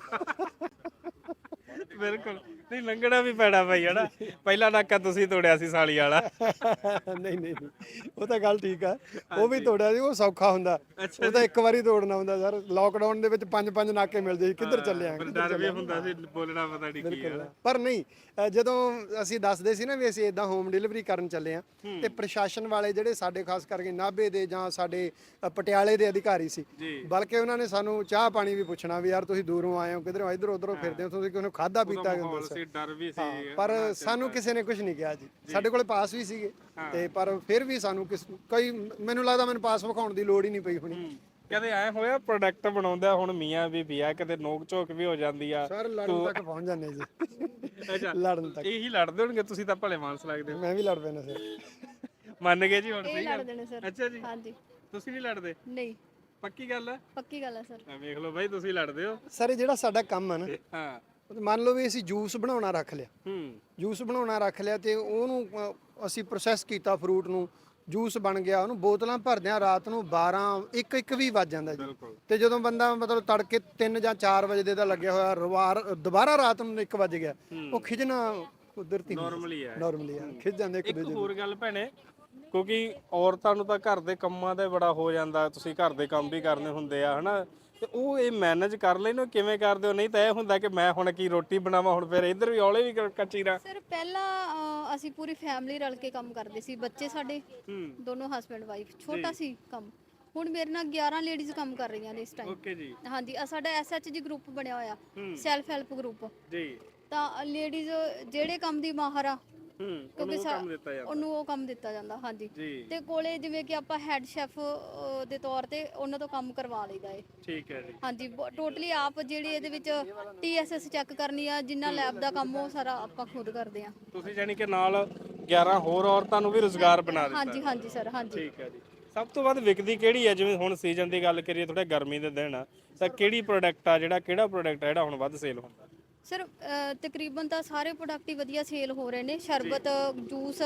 ਬਿਲਕੁਲ। ਨਹੀਂ ਲੰਘਣਾ ਵੀ ਪੈਣਾ ਭਾਈ ਹਨਾ? ਪਹਿਲਾ ਨਾਕਾ ਤੁਸੀਂ ਤੋੜਿਆ ਸੀ ਸਾਲੀ ਵਾਲਾ। ਨਹੀਂ ਨਹੀਂ ਨਹੀਂ। ਉਹ ਤਾਂ ਗੱਲ ਠੀਕ ਆ। ਉਹ ਵੀ ਤੋੜਿਆ ਸੀ ਉਹ ਸੌਖਾ ਹੁੰਦਾ। ਉਹ ਤਾਂ ਇੱਕ ਵਾਰੀ ਤੋੜਨਾ ਹੁੰਦਾ ਸਰ। ਲੋਕਡਾਊਨ ਦੇ ਵਿੱਚ ਪੰਜ ਪੰਜ ਨਾਕੇ ਮਿਲਦੇ ਸੀ। ਕਿੱਧਰ ਚੱਲੇ ਆਂ ਪਰ ਡਰ ਵੀ ਹੁੰਦਾ ਸੀ ਬੋਲਣਾ ਪਤਾ ਨਹੀਂ ਕੀ ਹੈ ਪਰ ਨਹੀਂ ਅ, ਜਦੋਂ ਅਸੀਂ ਦੱਸਦੇ ਸੀ ਨਾ ਵੀ ਅਸੀਂ ਇਦਾਂ ਹੋਮ ਡਿਲੀਵਰੀ ਕਰਨ ਚੱਲੇ ਆ ਤੇ ਪ੍ਰਸ਼ਾਸਨ ਵਾਲੇ ਜਿਹੜੇ ਸਾਡੇ ਖਾਸ ਕਰਕੇ ਨਾਭੇ ਦੇ ਜਾਂ ਸਾਡੇ ਅ, ਪਟਿਆਲੇ ਦੇ ਅਧਿਕਾਰੀ ਸੀ ਬਲਕਿ ਉਹਨਾਂ ਨੇ ਸਾਨੂੰ ਚਾਹ ਪਾਣੀ ਵੀ ਪੁੱਛਣਾ ਵੀ ਯਾਰ ਤੁਸੀਂ ਦੂਰੋਂ ਆਏ ਹੋ ਕਿਧਰੋਂ ਇੱਧਰ ਉੱਧਰੋਂ ਫਿਰਦੇ ਹੋ ਤੁਸੀਂ ਕਿਹਨੂੰ ਖਾਦਾ ਪੀਤਾ ਕਿਉਂ ਮਾਹੌਲ ਸੀ ਡਰ ਵੀ ਸੀ ਪਰ ਸਾਨੂੰ ਕਿਸੇ ਨੇ ਕੁਝ ਨਹੀਂ ਕਿਹਾ ਜੀ। ਸਾਡੇ ਕੋਲੇ ਪਾਸ ਵੀ ਸੀਗੇ ਤੇ ਪਰ ਫਿਰ ਵੀ ਸਾਨੂੰ ਕਿਸ ਕੋਈ ਮੈਨੂੰ ਲੱਗਦਾ ਮੈਨੂੰ ਪਾਸ ਵਿਖਾਉਣ ਦੀ ਲੋੜ ਹੀ ਨਹੀਂ ਪਈ ਹੋਣੀ। ਕਦੇ ਐ ਹੋਇਆ ਪ੍ਰੋਡਕਟ ਬਣਾਉਂਦਾ ਹੁਣ ਮੀਆਂ ਬੀਬੀ ਆ ਕਦੇ ਨੋਕ ਝੋਕ ਵੀ ਹੋ ਜਾਂਦੀ ਆ? ਸਰ ਲੜਨ ਤੱਕ ਪਹੁੰਚ ਜਾਂਦੇ ਜੀ। ਅੱਛਾ ਲੜਨ ਤੱਕ। ਇਹੀ ਲੜਦੇ ਹੋਣਗੇ ਤੁਸੀਂ ਤਾਂ ਭਲੇ ਮਾਨਸ ਲੱਗਦੇ ਹੋ। ਮੈਂ ਵੀ ਲੜ ਪੈਣਾ ਸਰ। ਮੰਨ ਗਏ ਜੀ ਹੁਣ ਸਹੀ ਗੱਲ? ਲੜਦੇ ਅੱਛਾ ਜੀ। ਹਾਂਜੀ। ਤੁਸੀਂ ਨਹੀਂ ਲੜਦੇ? ਨਹੀਂ। ਪੱਕੀ ਗੱਲ ਹੈ ਪੱਕੀ ਗੱਲ ਹੈ ਸਰ। ਵੇਖ ਲਓ ਬਾਈ ਤੁਸੀਂ ਲੜਦੇ ਹੋ। ਸਰ ਇਹ ਜਿਹੜਾ ਸਾਡਾ ਕੰਮ ਹੈ ਨਾ ਹਾਂ। ਮੰਨ ਲਓ ਵੀ ਅਸੀਂ ਜੂਸ ਬਣਾਉਣਾ ਰੱਖ ਲਿਆ। ਹੂੰ। ਜੂਸ ਬਣਾਉਣਾ ਰੱਖ ਲਿਆ ਤੇ ਉਹਨੂੰ ਅ, ਅਸੀਂ ਪ੍ਰੋਸੈਸ ਕੀਤਾ ਫਰੂਟ ਨੂੰ। ਜੂਸ ਬਣ ਗਿਆ ਉਹਨੂੰ ਬੋਤਲਾਂ ਭਰਦੇ ਆ ਰਾਤ ਨੂੰ 12 1 1 ਵੀ ਵੱਜ ਜਾਂਦਾ ਜੀ। ਬਿਲਕੁਲ। ਤੇ ਜਦੋਂ ਬੰਦਾ ਮਤਲਬ ਤੜਕੇ 3 ਜਾਂ 4 ਵਜੇ ਦੇ ਦਾ ਲੱਗਿਆ ਹੋਇਆ ਰਵਾਰ ਦੁਬਾਰਾ ਰਾਤ ਨੂੰ 1 ਵਜ ਗਿਆ। ਉਹ ਖਿਜਣਾ ਕੁਦਰਤੀ ਨਾਰਮਲੀ ਹੈ ਨਾਰਮਲੀ ਆ ਖਿਜ ਜਾਂਦੇ ਇੱਕ ਇੱਕ ਦੂਜੇ ਹੋਰ ਗੱਲ ਭੈਣੇ ਕਿਉਂਕਿ ਔਰਤਾਂ ਨੂੰ ਤਾਂ ਘਰ ਦੇ ਕੰਮਾਂ ਦਾ ਬੜਾ ਹੋ ਜਾਂਦਾ। ਤੁਸੀਂ ਘਰ ਦੇ ਕੰਮ ਵੀ ਕਰਨੇ ਹੁੰਦੇ ਆ ਹਨਾ? ਤੇ ਉਹ ਇਹ ਮੈਨੇਜ ਕਰ ਲੈਣੋ ਕਿਵੇਂ ਕਰਦੇ ਹੋ? ਨਹੀਂ ਤਾਂ ਇਹ ਹੁੰਦਾ ਕਿ ਮੈਂ ਹੁਣ ਕੀ ਰੋਟੀ ਬਣਾਵਾਂ ਹੁਣ ਫਿਰ ਇੱਧਰ ਵੀ ਔਲੇ ਵੀ ਕੱਚੀ ਰਾਂ ਸਰ ਪਹਿਲਾਂ ਅ, ਅਸੀਂ ਪੂਰੀ ਫੈਮਿਲੀ ਰਲ ਕੇ ਕੰਮ ਕਰਦੇ ਸੀ ਬੱਚੇ ਸਾਡੇ ਹੂੰ। ਦੋਨੋਂ ਹਸਬੰਡ ਵਾਈਫ ਛੋਟਾ ਸੀ ਕੰਮ। ਹੁਣ ਮੇਰੇ ਨਾਲ 11 ਲੇਡੀਜ਼ ਕੰਮ ਕਰ ਰਹੀਆਂ ਨੇ ਇਸ ਟਾਈਮ ਓਕੇ ਜੀ। ਹਾਂਜੀ ਆ ਸਾਡਾ ਐਸਐਚਜੀ ਗਰੁੱਪ ਬਣਿਆ ਹੋਇਆ ਹੂੰ। ਸੈਲਫ ਹੈਲਪ ਗਰੁੱਪ ਜੀ। ਤਾਂ ਲੇਡੀਜ਼ ਜਿਹੜੇ ਕੰਮ ਦੀ ਮਾਹਰ ਆ ਕਿਉਂਕਿ ਉਹਨੂੰ ਉਹ ਸਾ- ਕੰਮ ਦਿੱਤਾ ਜਾਂਦਾ। ਉਹਨੂੰ ਉਹ ਕੰਮ ਦਿੱਤਾ ਜਾਂਦਾ ਹਾਂਜੀ। ਜੀ। ਤੇ ਕੋਲੇ ਜਿਵੇਂ ਕਿ ਆਪਾਂ ਹੈੱਡ ਸ਼ੈਫ ਦੇ ਤੌਰ ਤੇ ਉਹਨਾਂ ਤੋਂ ਕੰਮ ਕਰਵਾ ਲਈਦਾ ਏ। ਠੀਕ ਹੈ ਜੀ। ਹਾਂਜੀ ਟੋਟਲੀ ਆਪ ਜਿਹੜੀ ਇਹਦੇ ਵਿੱਚ ਟੀਐਸਐਸ ਚੈੱਕ ਕਰਨੀ ਆ ਜਿੰਨਾ ਲੈਬ ਦਾ ਕੰਮ ਉਹ ਸਾਰਾ ਆਪਾਂ ਖੁਦ ਕਰਦੇ ਆ। ਤੁਸੀਂ ਜਾਨੀ ਕਿ ਨਾਲ 11 ਹੋਰ ਔਰਤਾਂ ਨੂੰ ਵੀ ਰੋਜ਼ਗਾਰ ਬਣਾ ਦਿੱਤਾ। ਹਾਂਜੀ ਹਾਂਜੀ ਸਰ ਹਾਂਜੀ। ਠੀਕ ਹੈ ਜੀ। ਸਭ ਤੋਂ ਵੱਧ ਵਿਕਦੀ ਕਿਹੜੀ ਹੈ ਜਿਵੇਂ ਹੁਣ ਸੀਜ਼ਨ ਦੀ ਗੱਲ ਕਰੀਏ ਥੋੜਾ ਗਰਮੀ ਦੇ ਦਿਨ ਆ ਤਾਂ ਕਿਹੜੀ ਪ੍ਰੋਡਕਟ ਆ ਜਿਹੜਾ ਕਿਹੜਾ ਪ੍ਰੋਡਕਟ ਆ ਜਿਹੜਾ ਹੁਣ ਵੱਧ ਸੇਲ ਹੁੰਦਾ? ਸਰ ਤਕਰੀਬਨ ਤਾਂ ਸਾਰੇ ਪ੍ਰੋਡਕਟ ਹੀ ਵਧੀਆ ਸੇਲ ਹੋ ਰਹੇ ਨੇ। ਸ਼ਰਬਤ ਜੂਸ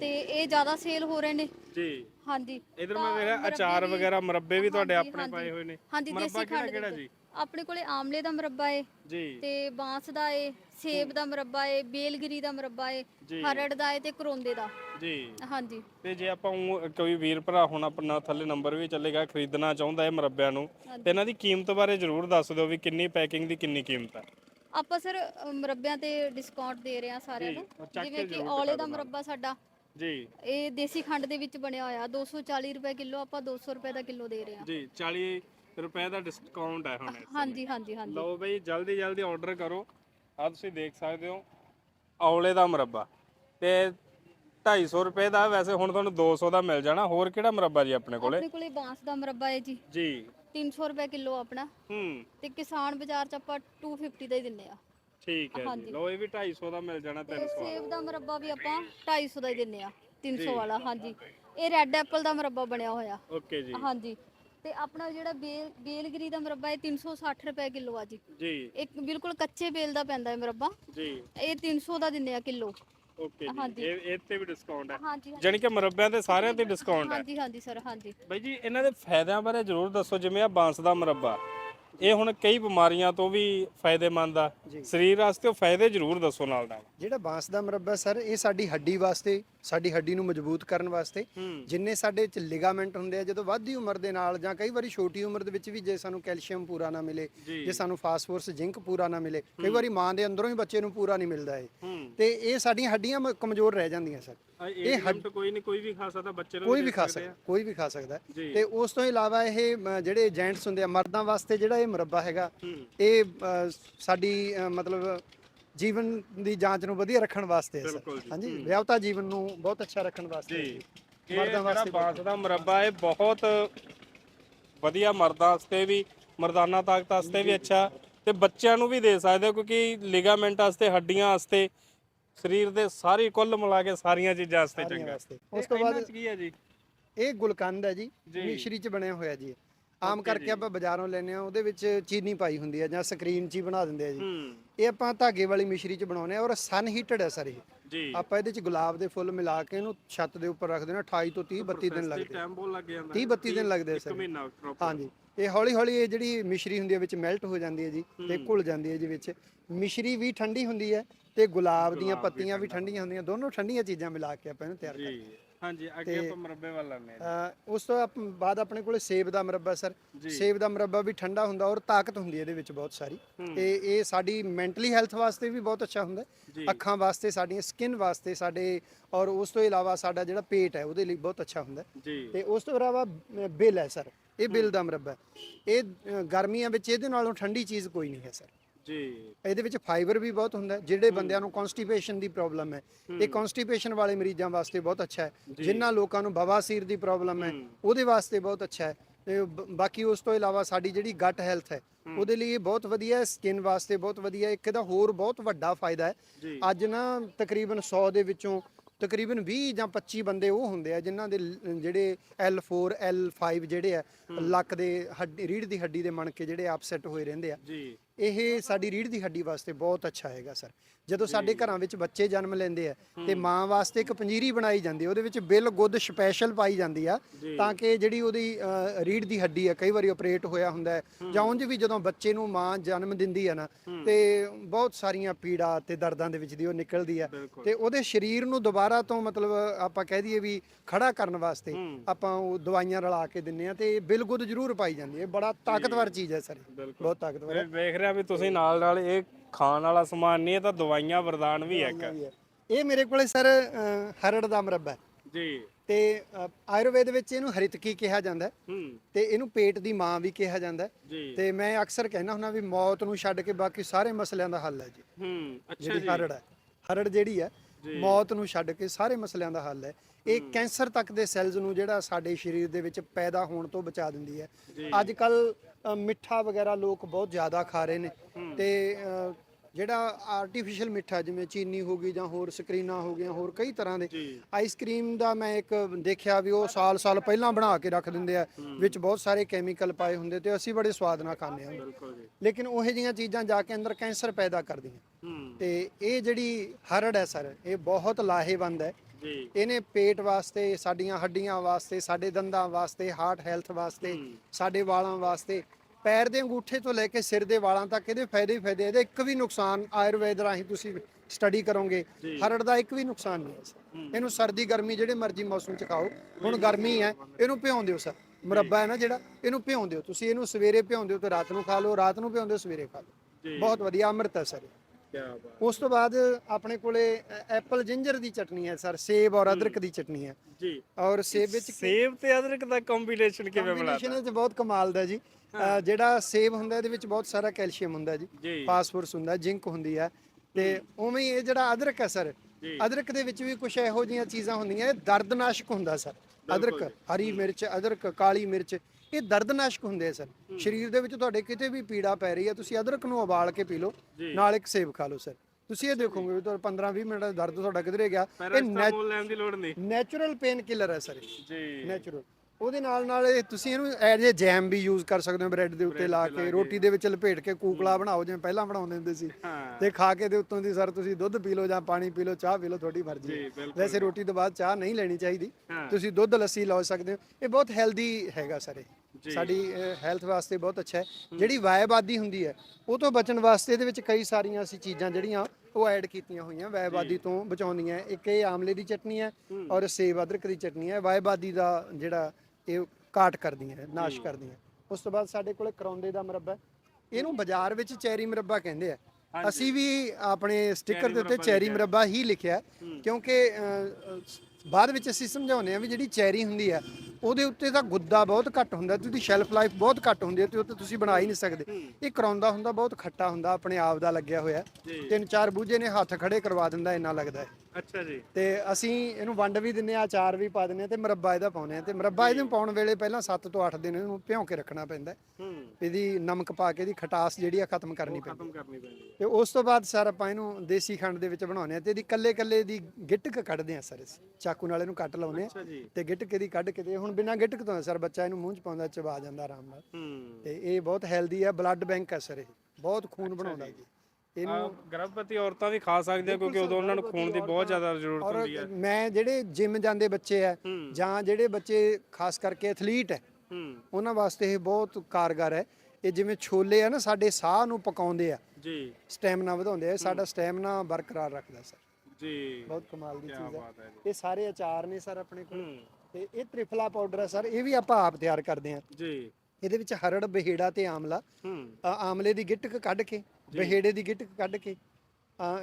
ਤੇ ਇਹ ਜ਼ਿਆਦਾ ਸੇਲ ਹੋ ਰਹੇ ਨੇ। ਜੀ। ਹਾਂਜੀ। ਇਧਰ ਮੈਂ ਵੇਖਿਆ ਅਚਾਰ ਵਗੈਰਾ ਮੁਰੱਬੇ ਵੀ ਤੁਹਾਡੇ ਆਪਣੇ। ਪਾਏ ਹੋਏ ਨੇ। ਹਾਂਜੀ ਦੇਸੀ ਖੰਡ ਕਿਹੜਾ ਜੀ? ਆਪਣੇ ਕੋਲੇ ਆਮਲੇ ਦਾ ਮੁਰੱਬਾ ਏ ਜੀ। ਤੇ ਬਾਂਸ ਦਾ ਏ ਸੇਬ ਦਾ ਮੁਰੱਬਾ ਏ ਬੇਲਗਿਰੀ ਦਾ ਮੁਰੱਬਾ ਏ। ਹਰੜ ਦਾ ਏ ਤੇ ਕਰੋਂਦੇ ਦਾ। ਜੀ। ਹਾਂਜੀ। ਤੇ ਜੇ ਆਪਾਂ ਕੋਈ ਵੀਰ ਭਰਾ ਹੁਣ ਆਪਣਾ ਥੱਲੇ ਨੰਬਰ ਵੀ ਚੱਲੇਗਾ ਖਰੀਦਣਾ ਚਾਹੁੰਦਾ ਹੈ ਮੁਰੱਬਿਆਂ ਨੂੰ ਤੇ ਇਹਨਾਂ ਦੀ ਕੀਮਤ ਬਾਰੇ ਜਰੂਰ ਦੱਸ ਦਿਓ ਵੀ ਕਿੰਨੀ ਪੈਕਿੰਗ ਦੀ ਕਿੰਨੀ ਕੀਮਤ ਹੈ। ਆਪਾਂ ਸਰ ਮੁਰੱਬਿਆਂ ਤੇ ਡਿਸਕਾਊਂਟ ਦੇ ਰਹੇ ਹਾਂ ਸਾਰਿਆਂ ਜੀ, ਨੂੰ। ਜਿਵੇਂ ਕੇ ਜ਼ਰੂਰ ਔਲੇ ਦਿਖਾ ਦਾ ਦਿਓ ਮੁਰੱਬਾ ਸਾਡਾ ਜੀ। ਇਹ ਦੇਸੀ ਖੰਡ ਦੇ ਵਿੱਚ ਬਣਿਆ ਹੋਇਆ। 240 ਰੁਪਏ ਕਿਲੋ ਆਪਾਂ 200 ਰੁਪਏ ਦਾ ਕਿਲੋ ਦੇ ਰਹੇ ਹਾਂ। ਜੀ 40 ਰੁਪਏ ਦਾ ਡਿਸਕਾਊਂਟ ਹੈ ਹੁਣ ਇਸ ਸਮੇਂ। ਹਾਂਜੀ ਹਾਂਜੀ ਹਾਂਜੀ। ਲਓ ਬਈ ਜਲਦੀ ਜਲਦੀ ਆਰਡਰ ਕਰੋ। ਆ ਤੁਸੀਂ ਦੇਖ ਸਕਦੇ ਹੋ ਔਲੇ ਦਾ ਮੁਰੱਬਾ। ਤੇ 250 ਰੁਪਏ ਦਾ ਵੈਸੇ ਹੁਣ ਤੁਹਾਨੂੰ 200 ਦਾ ਮਿਲ ਜਾਣਾ। ਹੋਰ ਕਿਹੜਾ ਮੁਰੱਬਾ ਜੀ ਆਪਣੇ ਕੋਲੇ? ਆਪਣੇ ਕੋਲੇ ਬਾਂਸ ਦਾ ਮੁਰੱਬਾ ਹੈ ਜੀ। ਜੀ 300 ਰੁਪਏ ਕਿਲੋ ਆਪਣਾ। ਹੂੰ। ਤੇ ਕਿਸਾਨ ਬਾਜ਼ਾਰ ਚ ਆਪਾਂ 250 ਦਾ ਹੀ ਦਿੰਨੇ ਆ। ਠੀਕ ਹੈ ਜੀ। ਹਾਂਜੀ। ਲਓ ਇਹ ਵੀ 250 ਦਾ ਮਿਲ ਜਾਣਾ ਤੇ 300 ਸੇਬ ਦਾ ਮੁਰੱਬਾ ਵੀ ਆਪਾਂ 250 ਦਾ ਹੀ ਦਿੰਨੇ ਆ 300 ਵਾਲਾ ਹਾਂਜੀ। ਇਹ ਰੈੱਡ ਐਪਲ ਦਾ ਮੁਰੱਬਾ ਬਣਿਆ ਹੋਇਆ। ਓਕੇ ਜੀ। ਹਾਂਜੀ। ਤੇ ਆਪਣਾ ਜਿਹੜਾ ਬੇਲ ਬੇਲਗਰੀ ਦਾ ਮੁਰੱਬਾ ਇਹ 360 ਰੁਪਏ ਕਿਲੋ ਆ ਜੀ। ਜੀ। ਇੱਕ ਬਿਲਕੁਲ ਕੱਚੇ ਬੇਲ ਦਾ ਪੈਂਦਾ ਹੈ ਮੁਰੱਬਾ। ਜੀ। ਇਹ 300 ਦਾ ਦਿੰਨੇ ਆ ਕਿਲੋ। ਓਕੇ ਜੀ। ਹਾਂਜੀ। ਇਹ ਇਹ ਤੇ ਵੀ ਡਿਸਕਾਊਂਟ ਹੈ। ਹਾਂਜੀ ਜਾਣੀ ਕਿ ਮੁਰੱਬਿਆਂ ਤੇ ਸਾਰਿਆਂ ਤੇ ਡਿਸਕਾਊਂਟ ਹੈ। ਹਾਂਜੀ ਹਾਂਜੀ ਸਰ ਹਾਂਜੀ। ਬਾਈ ਜੀ ਇਹਨਾਂ ਦੇ ਫਾਇਦਿਆਂ ਬਾਰੇ ਜਰੂਰ ਦੱਸੋ ਜਿਵੇਂ ਆ ਬਾਂਸ ਦਾ ਮੁਰੱਬਾ। ਇਹ ਹੁਣ ਕਈ ਬਿਮਾਰੀਆਂ ਤੋਂ ਵੀ ਫਾਇਦੇਮੰਦ ਆ। ਸਰੀਰ ਵਾਸਤੇ ਉਹ ਫਾਇਦੇ ਜਰੂਰ ਦੱਸੋ ਨਾਲ ਨਾਲ। ਜਿਹੜਾ ਬਾਂਸ ਦਾ ਮੁਰੱਬਾ ਸਰ ਇਹ ਸਾਡੀ ਹੱਡੀ ਵਾਸਤੇ ਸਾਡੀ ਹੱਡੀ ਨੂੰ ਮਜ਼ਬੂਤ ਕਰਨ ਵਾਸਤੇ ਜਿੰਨੇ ਸਾਡੇ ਚ ਲਿਗਾਮੈਂਟ ਹੁੰਦੇ ਆ ਜਦੋਂ ਵੱਧਦੀ ਉਮਰ ਦੇ ਨਾਲ ਜਾਂ ਕਈ ਵਾਰੀ ਛੋਟੀ ਉਮਰ ਦੇ ਵਿੱਚ ਵੀ ਜੇ ਸਾਨੂੰ ਕੈਲਸ਼ੀਅਮ ਪੂਰਾ ਨਾ ਮਿਲੇ ਜੀ। ਸਾਨੂੰ ਫਾਸਫੋਰਸ ਜ਼ਿੰਕ ਪੂਰਾ ਨਾ ਮਿਲੇ ਕਈ ਵਾਰੀ ਮਾਂ ਦੇ ਅੰਦਰੋਂ ਹੀ ਬੱਚੇ ਨੂੰ ਪੂਰਾ ਨਹੀਂ ਮਿਲਦਾ ਹੂੰ। ਤੇ ਇਹ ਸਾਡੀਆਂ ਹੱਡੀਆਂ ਕਮਜ਼ੋਰ ਰਹਿ ਜਾਂਦੀਆਂ ਸਰ। ਇਹ ਹੱਡ ਕੋਈ ਨਹੀਂ ਕੋਈ ਵੀ ਖਾ ਸਕਦਾ ਬੱਚੇ ਨੂੰ ਕੋਈ ਵੀ ਖਾ ਸਕਦੇ ਕੋਈ ਵੀ ਖਾ ਸਕਦਾ। ਤੇ ਉਸ ਤੋਂ ਇਲਾਵਾ ਇਹ ਜਿਹੜੇ ਜੈਂਟਸ ਹੁੰਦੇ ਆ ਮਰਦਾਂ ਵਾਸਤੇ ਜਿਹੜਾ ਇਹ ਮੁਰੱਬਾ ਹੈਗਾ ਇਹ ਸਾਡੀ ਮਤਲਬ ਜੀਵਨ ਦੀ ਜਾਂਚ ਨੂੰ ਵਧੀਆ ਰੱਖਣ ਵਾਸਤੇ ਹੈ ਬਿਲਕੁਲ ਸਰ ਜੀ। ਹਾਂਜੀ ਵਿਆਹਤਾ ਜੀਵਨ ਨੂੰ ਬਹੁਤ ਅੱਛਾ ਰੱਖਣ ਵਾਸਤੇ ਹੈ ਜੀ। ਇਹ ਮਰਦਾਂ ਜਿਹੜਾ ਵਾਸਤੇ ਬਾਂਸ ਦਾ ਮੁਰੱਬਾ ਇਹ ਬਹੁਤ ਵਧੀਆ ਮਰਦਾਂ ਵਾਸਤੇ ਵੀ ਮਰਦਾਨਾ ਤਾਕਤ ਵਾਸਤੇ ਵੀ ਅੱਛਾ ਤੇ ਬੱਚਿਆਂ ਨੂੰ ਵੀ ਦੇ ਸਕਦੇ ਹੋ ਕਿਉਂਕਿ ਲਿਗਾਮੈਂਟ ਵਾਸਤੇ ਹੱਡੀਆਂ ਵਾਸਤੇ ਸਰੀਰ ਦੇ ਸਾਰੇ ਕੁੱਲ ਮਿਲਾ ਕੇ ਸਾਰੀਆਂ ਚੀਜ਼ਾਂ ਵਾਸਤੇ ਸਾਰਿਆਂ ਚੰਗਾ ਵਾਸਤੇ। ਉਸ ਤੋਂ ਬਾਅਦ- ਕੀ ਹੈ ਜੀ ਇਹ ਗੁਲਕੰਦ ਹੈ ਜੀ ਜੀ। ਮਿਸ਼ਰੀ ਚ ਬਣਿਆ ਹੋਇਆ ਜੀ ਆਮ Okay ਕਰਕੇ। ਆਪਾਂ ਬਾਜ਼ਾਰੋਂ ਲੈਨੇ ਆ ਉਹਦੇ ਵਿੱਚ ਚੀਨੀ ਪਾਈ ਹੁੰਦੀ ਹੈ ਜਾਂ ਸਕਰੀਨ ਚ ਹੀ ਬਣਾ ਦਿੰਦੇ ਆ ਜੀ ਹੂੰ ਇਹ ਆਪਾਂ ਧਾਗੇ ਵਾਲੀ ਮਿਸ਼ਰੀ ਚ ਬਣਾਉਂਦੇ ਆ ਔਰ ਸਨ ਹੀਟਡ ਹੈ ਸਰ ਇਹ। ਜੀ। ਆਪਾਂ ਇਹਦੇ ਚ ਗੁਲਾਬ ਦੇ ਫੁੱਲ ਮਿਲਾ ਕੇ ਇਹਨੂੰ ਛੱਤ ਦੇ ਉੱਪਰ ਰੱਖ ਦੇਣਾ 28 ਤੋਂ 30 32 ਦਿਨ ਲੱਗਦੇ। ਟਾਈਮ ਬਹੁਤ ਲੱਗ ਜਾਂਦਾ। 30 32 ਦਿਨ ਲੱਗਦੇ ਆ ਇੱਕ ਸਰ। ਮਹੀਨਾ proper। ਹਾਂਜੀ। ਇਹ ਹੌਲੀ ਹੌਲੀ ਇਹ ਜਿਹੜੀ ਮਿਸ਼ਰੀ ਹੁੰਦੀ ਹੈ ਵਿੱਚ ਮੈਲਟ ਹੋ ਜਾਂਦੀ ਹੈ ਜੀ ਤੇ ਘੁਲ ਜਾਂਦੀ ਹੈ ਜੀ ਵਿੱਚ। ਮਿਸ਼ਰੀ ਵੀ ਠੰਡੀ ਹੁੰਦੀ ਹੈ ਤੇ ਗੁਲਾਬ ਦੀਆਂ ਪੱਤੀਆਂ ਵੀ ਠੰਡੀਆਂ ਹੁੰਦੀਆਂ। ਦੋਨੋਂ ਠੰਡੀਆਂ ਚੀਜ਼ਾਂ ਮਿਲਾ ਕੇ ਆਪਾਂ ਇਹਨੂੰ ਤਿਆਰ ਕਰਦੇ ਜੀ ਹਾਂਜੀ ਅੱਗੇ ਆਪਾਂ ਮੁਰੱਬੇ ਵੱਲ ਆਉਂਦੇ ਹਾਂ। ਅਹ ਉਸ ਤੋਂ ਆਪ- ਬਾਅਦ ਆਪਣੇ ਕੋਲੇ ਸੇਬ ਦਾ ਮੁਰੱਬਾ ਸਰ। ਸੇਬ ਦਾ ਮੁਰੱਬਾ ਵੀ ਠੰਡਾ ਹੁੰਦਾ ਔਰ ਤਾਕਤ ਹੁੰਦੀ ਹੈ ਇਹਦੇ ਵਿੱਚ ਬਹੁਤ ਸਾਰੀ। ਤੇ ਇਹ ਸਾਡੀ ਮੈਂਟਲੀ ਹੈਲਥ ਵਾਸਤੇ ਵੀ ਬਹੁਤ ਅੱਛਾ ਹੁੰਦਾ ਹੈ। ਅੱਖਾਂ ਵਾਸਤੇ ਸਾਡੀਆਂ ਸਕਿਨ ਵਾਸਤੇ ਸਾਡੇ ਔਰ ਉਸ ਤੋਂ ਇਲਾਵਾ ਸਾਡਾ ਜਿਹੜਾ ਪੇਟ ਹੈ ਉਹਦੇ ਲਈ ਬਹੁਤ ਅੱਛਾ ਹੁੰਦਾ ਹੈ। ਜੀ। ਤੇ ਉਸ ਤੋਂ ਇਲਾਵਾ ਬਿਲ ਹੈ ਸਰ। ਇਹ ਬਿਲ ਦਾ ਮੁਰੱਬਾ ਹੈ। ਇਹ ਗਰਮੀਆਂ ਵਿੱਚ ਇਹਦੇ ਨਾਲੋਂ ਠੰਡੀ ਚੀਜ਼ ਕੋਈ ਨਹੀਂ ਹੈ ਸਰ। ਜੀ। ਇਹਦੇ ਵਿੱਚ ਫਾਈਬਰ ਵੀ ਬਹੁਤ ਹੁੰਦਾ ਹੈ। ਜਿਹੜੇ ਬੰਦਿਆਂ ਨੂੰ ਕਨਸਟੀਪੇਸ਼ਨ ਦੀ ਪ੍ਰੋਬਲਮ ਹੈ। ਇਹ ਕਨਸਟੀਪੇਸ਼ਨ ਵਾਲੇ ਮਰੀਜ਼ਾਂ ਵਾਸਤੇ ਬਹੁਤ ਅੱਛਾ ਹੈ। ਜਿਨ੍ਹਾਂ ਲੋਕਾਂ ਨੂੰ ਬਵਾਸੀਰ ਦੀ ਪ੍ਰੋਬਲਮ ਹੈ ਉਹਦੇ ਵਾਸਤੇ ਬਹੁਤ ਅੱਛਾ ਹੈ। ਤੇ ਬ- ਬਾਕੀ ਉਸ ਤੋਂ ਇਲਾਵਾ ਸਾਡੀ ਜਿਹੜੀ ਗੱਟ ਹੈਲਥ ਹੈ ਉਹਦੇ ਲਈ ਇਹ ਬਹੁਤ ਵਧੀਆ ਹੈ ਸਕਿਨ ਵਾਸਤੇ ਬਹੁਤ ਵਧੀਆ ਹੈ। ਇੱਕ ਇਹਦਾ ਹੋਰ ਬਹੁਤ ਵੱਡਾ ਫਾਇਦਾ ਹੈ ਜੀ। ਅੱਜ ਨਾ ਤਕਰੀਬਨ 100 ਦੇ ਵਿੱਚੋਂ ਤਕਰੀਬਨ 20 ਜਾਂ 25 ਬੰਦੇ ਉਹ ਹੁੰਦੇ ਆ ਜਿਨ੍ਹਾਂ ਦੇ ਲ- ਜਿਹੜੇ L4 L5 ਜਿਹੜੇ ਆ ਲੱਕ ਦੇ ਹੱਡੀ ਰੀੜ ਦੀ ਹੱਡੀ ਦੇ ਮਣਕੇ ਜਿਹੜੇ ਅਪਸੈਟ ਹੋਏ ਰਹਿੰਦੇ ਆ। ਜੀ। ਇਹ ਸਾਡੀ ਰੀੜ ਦੀ ਹੱਡੀ ਵਾਸਤੇ ਬਹੁਤ ਅੱਛਾ ਹੈਗਾ ਸਰ। ਜਦੋਂ ਸਾਡੇ ਘਰਾਂ ਵਿੱਚ ਬੱਚੇ ਜਨਮ ਲੈਂਦੇ ਆ ਤੇ ਮਾਂ ਵਾਸਤੇ ਇੱਕ ਪੰਜੀਰੀ ਬਣਾਈ ਜਾਂਦੀ ਹੈ ਉਹਦੇ ਵਿੱਚ ਬਿੱਲ ਗੁੱਦ ਸਪੈਸ਼ਲ ਪਾਈ ਜਾਂਦੀ ਆ ਤਾਂ ਕਿ ਜਿਹੜੀ ਉਹਦੀ ਅ, ਰੀੜ ਦੀ ਹੱਡੀ ਆ ਕਈ ਵਾਰੀ ਆਪਰੇਟ ਹੋਇਆ ਹੁੰਦਾ ਹੈ ਜਾਂ ਉਂਝ ਵੀ ਜਦੋਂ ਬੱਚੇ ਨੂੰ ਮਾਂ ਜਨਮ ਦਿੰਦੀ ਆ ਨਾ ਤੇ ਬਹੁਤ ਸਾਰੀਆਂ ਪੀੜਾ ਤੇ ਦਰਦਾਂ ਦੇ ਵਿੱਚ ਦੀ ਉਹ ਨਿਕਲਦੀ ਆ। ਤੇ ਉਹਦੇ ਸਰੀਰ ਨੂੰ ਦੁਬਾਰਾ ਤੋਂ ਮਤਲਬ ਆਪਾਂ ਕਹਿ ਦਈਏ ਵੀ ਖੜਾ ਕਰਨ ਵਾਸਤੇ ਆਪਾਂ ਉਹ ਦਵਾਈਆਂ ਰਲਾ ਕੇ ਦਿੰਨੇ ਆ ਤੇ ਬਿੱਲ ਗੁੱਦ ਜ਼ਰੂਰ ਪਾਈ ਜਾਂਦੀ ਹੈ ਬੜਾ ਤਾਕਤਵਰ ਚੀਜ਼ ਹੈ ਸਰ। ਬਹੁਤ ਤਾਕਤਵਰ ਹੈ। ਮੈਂ ਵੇਖ ਰਿਹਾ ਵੀ ਤੁਸੀਂ ਨਾਲ ਨਾਲ ਇਹ ਖਾਣ ਵਾਲਾ ਸਮਾਨ ਨਹੀਂ ਇਹ ਤਾਂ ਦਵਾਈਆਂ ਵਰਦਾਨ ਵੀ ਹੈ ਇੱਕ। ਇਹ ਮੇਰੇ ਕੋਲੇ ਸਰ ਹਰੜ ਦਾ ਮੁਰੱਬਾ ਹੈ। ਜੀ। ਤੇ ਅ, ਆਯੁਰਵੇਦ ਵਿੱਚ ਇਹਨੂੰ ਹਰਿਤਕੀ ਕਿਹਾ ਜਾਂਦਾ ਹੈ। ਹੂੰ। ਤੇ ਇਹਨੂੰ ਪੇਟ ਦੀ ਮਾਂ ਵੀ ਕਿਹਾ ਜਾਂਦਾ ਹੈ। ਜੀ। ਤੇ ਮੈਂ ਅਕਸਰ ਕਹਿਣਾ ਹੁੰਦਾ ਵੀ ਮੌਤ ਨੂੰ ਛੱਡ ਕੇ ਬਾਕੀ ਸਾਰੇ ਮਸਲਿਆਂ ਦਾ ਹੱਲ ਹੈ ਜੀ। ਹੂੰ ਅੱਛਾ ਜਿਹੜੀ ਜੀ। ਹਰੜ ਹੈ। ਹਰੜ ਜਿਹੜੀ ਹੈ ਮੌਤ ਨੂੰ ਛੱਡ ਕੇ ਸਾਰੇ ਮਸਲਿਆਂ ਦਾ ਹੱਲ ਹੈ। ਇਹ ਕੈਂਸਰ ਤੱਕ ਦੇ ਸੈਲਸ ਨੂੰ ਜਿਹੜਾ ਸਾਡੇ ਸਰੀਰ ਦੇ ਵਿੱਚ ਪੈਦਾ ਹੋਣ ਤੋਂ ਬਚਾ ਦਿੰਦੀ ਹੈ। ਅੱਜ ਕੱਲ ਮਿੱਠਾ ਵਗੈਰਾ ਲੋਕ ਬਹੁਤ ਜ਼ਿਆਦਾ ਖਾ ਰਹੇ ਨੇ। ਤੇ ਅ, ਜਿਹੜਾ ਆਰਟੀਫੀਸ਼ੀਅਲ ਮਿੱਠਾ ਜਿਵੇਂ ਚੀਨੀ ਹੋ ਗਈ ਜਾਂ ਹੋਰ ਸਕਰੀਨਾਂ ਹੋ ਗਈਆਂ ਹੋਰ ਕਈ ਤਰ੍ਹਾਂ ਦੇ ਆਈਸਕ੍ਰੀਮ ਦਾ ਮੈਂ ਇੱਕ ਦੇਖਿਆ ਵੀ ਉਹ ਸਾਲ-ਸਾਲ ਪਹਿਲਾਂ ਬਣਾ ਕੇ ਰੱਖ ਦਿੰਦੇ ਆ ਵਿੱਚ ਬਹੁਤ ਸਾਰੇ ਕੈਮੀਕਲ ਪਾਏ ਹੁੰਦੇ ਤੇ ਅਸੀਂ ਬੜੇ ਸਵਾਦ ਨਾਲ ਖਾਂਦੇ ਹਾਂ। ਬਿਲਕੁਲ ਜੀ। ਲੇਕਿਨ ਉਹੋ ਜਿਹੀਆਂ ਚੀਜ਼ਾਂ ਜਾ ਕੇ ਅੰਦਰ ਕੈਂਸਰ ਪੈਦਾ ਕਰਦੀਆਂ। ਹੂੰ। ਤੇ ਇਹ ਜਿਹੜੀ ਹਰੜ ਹੈ ਸਰ ਇਹ ਬਹੁਤ ਲਾਹੇਵੰਦ ਹੈ। ਇਹਨੇ ਪੇਟ ਵਾਸਤੇ ਸਾਡੀਆਂ ਹੱਡੀਆਂ ਵਾਸਤੇ ਸਾਡੇ ਦੰਦਾਂ ਵਾਸਤੇ ਹਾਰਟ ਹੈਲਥ ਵਾਸਤੇ ਹੂੰ। ਸਾਡੇ ਵਾਲਾਂ ਵਾਸਤੇ ਪੈਰ ਦੇ ਅੰਗੂਠੇ ਤੋਂ ਲੈ ਕੇ ਸਿਰ ਦੇ ਵਾਲਾਂ ਤੱਕ ਇਹਦੇ ਫਾਇਦੇ ਹੀ ਫਾਇਦੇ ਇਹਦੇ ਇੱਕ ਵੀ ਨੁਕਸਾਨ ਆਯੁਰਵੇਦ ਰਾਹੀਂ ਤੁਸੀਂ ਸਟੱਡੀ ਕਰੋਗੇ। ਹਰੜ ਦਾ ਇੱਕ ਵੀ ਨੁਕਸਾਨ ਨਹੀਂ ਹੈ ਸਰ। ਇਹਨੂੰ ਸਰਦੀ ਗਰਮੀ ਜਿਹੜੇ ਮਰਜ਼ੀ ਮੌਸਮ ਚ ਖਾਓ ਹੁਣ ਗਰਮੀ ਹੈ ਇਹਨੂੰ ਭਿਉਂ ਦਿਓ ਸਰ। ਮੁਰੱਬਾ ਹੈ ਨਾ ਜਿਹੜਾ ਇਹਨੂੰ ਭਿਉਂ ਦਿਓ। ਤੁਸੀਂ ਇਹਨੂੰ ਸਵੇਰੇ ਭਿਉਂ ਦਿਓ ਤੇ ਰਾਤ ਨੂੰ ਖਾ ਲਓ ਰਾਤ ਨੂੰ ਭਿਉਂ ਦਿਓ ਸਵੇਰੇ ਖਾ ਲਓ। ਬਹੁਤ ਵਧੀਆ ਅੰਮ੍ਰਿਤ ਹੈ ਸਰ ਉਸ ਤੋਂ ਬਾਅਦ ਆਪਣੇ ਕੋਲੇ ਐਪਲ ਜਿੰਜਰ ਦੀ ਚਟਨੀ ਹੈ ਸਰ ਸੇਬ ਔਰ ਅਦਰਕ ਦੀ ਚਟਨੀ ਹੈ। ਜੀ। ਔਰ ਸੇਬ ਵਿੱਚ ਸੇਬ ਤੇ ਅਦਰਕ ਦਾ ਕੰਬੀਨੇਸ਼ਨ ਕਿਵੇਂ ਕੰਬੀਨੇਸ਼ਨ ਬਣਾਤਾ ਵਿੱਚ ਬਹੁਤ ਕਮਾਲ ਦਾ ਜੀ। ਜਿਹੜਾ ਸੇਬ ਹੁੰਦਾ ਇਹਦੇ ਵਿੱਚ ਬਹੁਤ ਸਾਰਾ ਕੈਲਸ਼ੀਅਮ ਹੁੰਦਾ ਜੀ। ਜੀ। ਫਾਸਫੋਰਸ ਹੁੰਦਾ ਜ਼ਿੰਕ ਹੁੰਦੀ ਹੈ। ਤੇ ਉਵੇਂ ਹੀ ਇਹ ਜਿਹੜਾ ਅਦਰਕ ਹੈ ਸਰ ਅਦਰਕ ਦੇ ਵਿੱਚ ਵੀ ਕੁਝ ਇਹੋ ਜਿਹੀਆਂ ਚੀਜ਼ਾਂ ਹੁੰਦੀਆਂ ਇਹ ਦਰਦਨਾਸ਼ਕ ਹੁੰਦਾ ਸਰ। ਅਦਰਕ ਹਰੀ ਮਿਰਚ ਅਦਰਕ ਕਾਲੀ ਮਿਰਚ ਇਹ ਦਰਦਨਾਸ਼ਕ ਹੁੰਦੇ ਸਰ। ਸਰੀਰ ਦੇ ਵਿੱਚ ਤੁਹਾਡੇ ਕਿਤੇ ਵੀ ਪੀੜਾ ਪੈ ਰਹੀ ਹੈ ਤੁਸੀਂ ਅਦਰਕ ਨੂੰ ਉਬਾਲ ਕੇ ਪੀ ਲਓ। ਨਾਲ ਇੱਕ ਸੇਬ ਖਾ ਲਓ ਸਰ। ਤੁਸੀਂ ਇਹ ਦੇਖੋਗੇ ਵੀ ਤੁਹਾਡਾ 15 20 ਮਿੰਟ ਦਾ ਦਰਦ ਤੁਹਾਡਾ ਕਿਧਰੇ ਗਿਆ। ਇਹ ਪੈਰਾਸਟਾਮੋਲ ਲੈਣ ਦੀ ਲੋੜ ਨਹੀਂ। ਨੈਚੁਰਲ ਪੇਨ ਕਿਲਰ ਹੈ ਸਰ ਜੀ। ਨੈਚੁਰਲ ਉਹਦੇ ਨਾਲ ਨਾਲ ਇਹ ਤੁਸੀਂ ਇਹਨੂੰ ਐਜ ਏ ਜੈਮ ਵੀ ਯੂਜ਼ ਕਰ ਸਕਦੇ ਹੋ ਬ੍ਰੈਡ ਦੇ ਉੱਤੇ ਲਾ ਕੇ ਰੋਟੀ ਦੇ ਵਿੱਚ ਲਪੇਟ ਕੇ ਕੂਕਲਾ ਬਣਾਓ ਜਿਵੇਂ ਪਹਿਲਾਂ ਬਣਾਉਂਦੇ ਹੁੰਦੇ ਸੀ। ਤੇ ਖਾ ਕੇ ਦੇ ਉੱਤੋਂ ਦੀ ਸਰ ਤੁਸੀਂ ਦੁੱਧ ਪੀ ਲਓ ਜਾਂ ਪਾਣੀ ਪੀ ਲਓ ਚਾਹ ਪੀ ਲਓ ਤੁਹਾਡੀ ਮਰਜ਼ੀ ਵੈਸੇ ਰੋਟੀ ਤੋਂ ਬਾਅਦ ਚਾਹ ਨਹੀਂ ਲੈਣੀ ਚਾਹੀਦੀ। ਤੁਸੀਂ ਦੁੱਧ ਲੱਸੀ ਲਾ ਸਕਦੇ ਹੋ। ਇਹ ਬਹੁਤ ਹੈਲਦੀ ਹੈਗਾ ਸਰ। ਇਹ। ਸਾਡੀ ਹੈਲਥ ਵਾਸਤੇ ਬਹੁਤ ਅੱਛਾ ਹੈ। ਜਿਹੜੀ ਵਾਇਬਾਦੀ ਹੁੰਦੀ ਹੈ ਉਹ ਤੋਂ ਬਚਣ ਵਾਸਤੇ ਇਹਦੇ ਵਿੱਚ ਕਈ ਸਾਰੀਆਂ ਅਸੀਂ ਚੀਜ਼ਾਂ ਜਿਹੜੀਆਂ ਉਹ ਐਡ ਕੀਤੀਆਂ ਹੋਈਆਂ। ਵਾਇਬਾਦੀ ਤੋਂ ਬਚਾਉਂਦੀਆਂ। ਇੱਕ ਇਹ ਆਮਲੇ ਦੀ ਚਟਨੀ ਹੈ ਔਰ ਸੇਬ ਅਦਰਕ ਦੀ ਚਟਨੀ ਹੈ। ਵਾਇਬਾਦੀ ਦਾ ਜਿਹੜਾ ਇਹ ਕਾਟ ਕਰਦੀਆਂ ਹੈ, ਨਾਸ਼ ਕਰਦੀਆਂ ਉਸ ਤੋਂ ਬਾਅਦ ਸਾਡੇ ਕੋਲੇ ਕਰੌਂਦੇ ਦਾ ਮੁਰੱਬਾ ਹੈ। ਇਹਨੂੰ ਬਾਜ਼ਾਰ ਵਿੱਚ ਚੈਰੀ ਮੁਰੱਬਾ ਕਹਿੰਦੇ ਆ। ਅਸੀਂ ਵੀ ਆਪਣੇ ਸਟicker ਦੇ ਉੱਤੇ ਚੈਰੀ ਮੁਰੱਬਾ ਹੀ ਲਿਖਿਆ ਹੈ, ਕਿਉਂਕਿ ਅਹ, ਬਾਅਦ ਵਿੱਚ ਅਸੀਂ ਸਮਝਾਉਂਦੇ ਆ ਵੀ ਜਿਹੜੀ ਚੈਰੀ ਹੁੰਦੀ ਹੈ ਉਹਦੇ ਉੱਤੇ ਦਾ ਗੁੱਦਾ ਬਹੁਤ ਘੱਟ ਹੁੰਦਾ ਤੇ ਉਹਦੀ ਸ਼ੈਲਫ ਲਾਈਫ ਬਹੁਤ ਘੱਟ ਹੁੰਦੀ ਹੈ ਤੇ ਉਹ ਤੇ ਤੁਸੀਂ ਬਣਾ ਹੀ ਨਹੀਂ ਸਕਦੇ। ਇਹ ਕਰੌਂਦਾ ਹੁੰਦਾ ਬਹੁਤ ਖੱਟਾ ਹੁੰਦਾ ਆਪਣੇ ਆਪ ਦਾ ਲੱਗਿਆ ਹੋਇਆ। ਤਿੰਨ ਚਾਰ ਬੂਝੇ ਨੇ ਹੱਥ ਖੜੇ ਕਰਵਾ ਦਿੰਦਾ ਇੰਨਾ ਲੱਗਦਾ ਹੈ। ਅੱਛਾ ਜੀ। ਤੇ ਅਸੀਂ ਇਹਨੂੰ ਵੰਡ ਵੀ ਦਿੰਨੇ ਆ ਅਚਾਰ ਵੀ ਪਾ ਦਿੰਨੇ ਆ ਤੇ ਮੁਰੱਬਾ ਇਹਦਾ ਪਾਉਂਦੇ ਆ ਤੇ ਮੁਰੱਬਾ ਇਹਨੂੰ ਪਾਉਣ ਵੇਲੇ ਪਹਿਲਾਂ 7 ਤੋਂ 8 ਦਿਨ ਇਹਨੂੰ ਭਿਉਂ ਕੇ ਰੱਖਣਾ ਪੈਂਦਾ ਇਹਦੀ ਨਮਕ ਪਾ ਕੇ ਇਹਦੀ ਖਟਾਸ ਜਿਹੜੀ ਆ ਖਤਮ ਕਰਨੀ ਪੈਂਦੀ ਖਤਮ ਕਰਨੀ ਪੈਂਦੀ ਤੇ ਉਸ ਤੋਂ ਬਾਅਦ ਸਰ ਆਪਾਂ ਇਹਨੂੰ ਦੇਸੀ ਖੰਡ ਦੇ ਵਿੱਚ ਬਣਾਉਂਦੇ ਆ ਤੇ ਇਹਦੀ ਕੱਲੇ ਕੱਲੇ ਦੀ ਗਿਟਕ ਕੱਢਦੇ ਆ ਸਰ ਅਸੀਂ ਚਾਕੂ ਨਾਲ ਇਹਨੂੰ ਕੱਟ ਲਾਉਂਦੇ ਆ ਤੇ ਗਿਟਕ ਦੀ ਕੱਢ ਕੇ ਤੇ ਹੁਣ ਬਿਨਾਂ ਗਿਟਕ ਤੋਂ ਸਰ ਬੱਚਾ ਇਹਨੂੰ ਮੂੰਹ ਚ ਪਾਉਂਦਾ ਚਬਾ ਜਾਂਦਾ ਆਰਾਮ ਨਾਲ। ਤੇ ਇਹ ਬਹੁਤ ਹੈਲਦੀ ਹੈ ਬਲੱਡ ਬੈਂਕ ਹੈ ਸਰ ਇਹ। ਬਹੁਤ ਖੂਨ ਬਣਾਉਂਦਾ ਜੀ। ਇਹਨੂੰ ਗਰਭਵਤੀ ਔਰਤਾਂ ਵੀ ਖਾ ਸਕਦੇ ਆ ਕਿਉਂਕਿ ਉਦੋਂ ਉਹਨਾਂ ਨੂੰ ਖੂਨ ਦੀ ਬਹੁਤ ਜ਼ਿਆਦਾ ਜ਼ਰੂਰਤ ਹੁੰਦੀ ਹੈ। ਮੈਂ ਜਿਹੜੇ ਜਿਮ ਜਾਂਦੇ ਬੱਚੇ ਆ। ਜਾਂ ਜਿਹੜੇ ਬੱਚੇ ਖਾਸ ਕਰਕੇ ਐਥਲੀਟ ਹੂੰ ਉਹਨਾਂ ਵਾਸਤੇ ਇਹ ਬਹੁਤ ਕਾਰਗਰ ਹੈ। ਇਹ ਜਿਵੇਂ ਛੋਲੇ ਆ ਨਾ ਸਾਡੇ ਸਾਹ ਨੂੰ ਪਕਾਉਂਦੇ ਆ। ਜੀ। ਸਟੈਮਿਨਾ ਵਧਾਉਂਦੇ ਆ ਸਾਡਾ ਸਟੈਮਿਨਾ ਬਰਕਰਾਰ ਰੱਖਦਾ ਸਰ। ਜੀ। ਬਹੁਤ ਕਮਾਲ ਦੀ ਚੀਜ਼ ਹੈ। ਜੀ। ਇਹ ਸਾਰੇ ਅਚਾਰ ਨੇ ਸਰ ਆਪਣੇ ਕੋਲ। ਤੇ ਇਹ ਤ੍ਰਿਫਲਾ ਪਾਊਡਰ ਹੈ ਸਰ ਇਹ ਵੀ ਆਪਾਂ ਆਪ ਤਿਆਰ ਕਰਦੇ ਹਾਂ। ਜੀ। ਇਹਦੇ ਵਿੱਚ ਹਰੜ ਬਹੇੜਾ ਤੇ ਆਮਲਾ। ਆਮਲੇ ਦੀ ਗਿਟਕ ਕੱਢ ਕੇ ਬਹੇੜੇ ਦੀ ਗਿਟਕ ਕੱਢ ਕੇ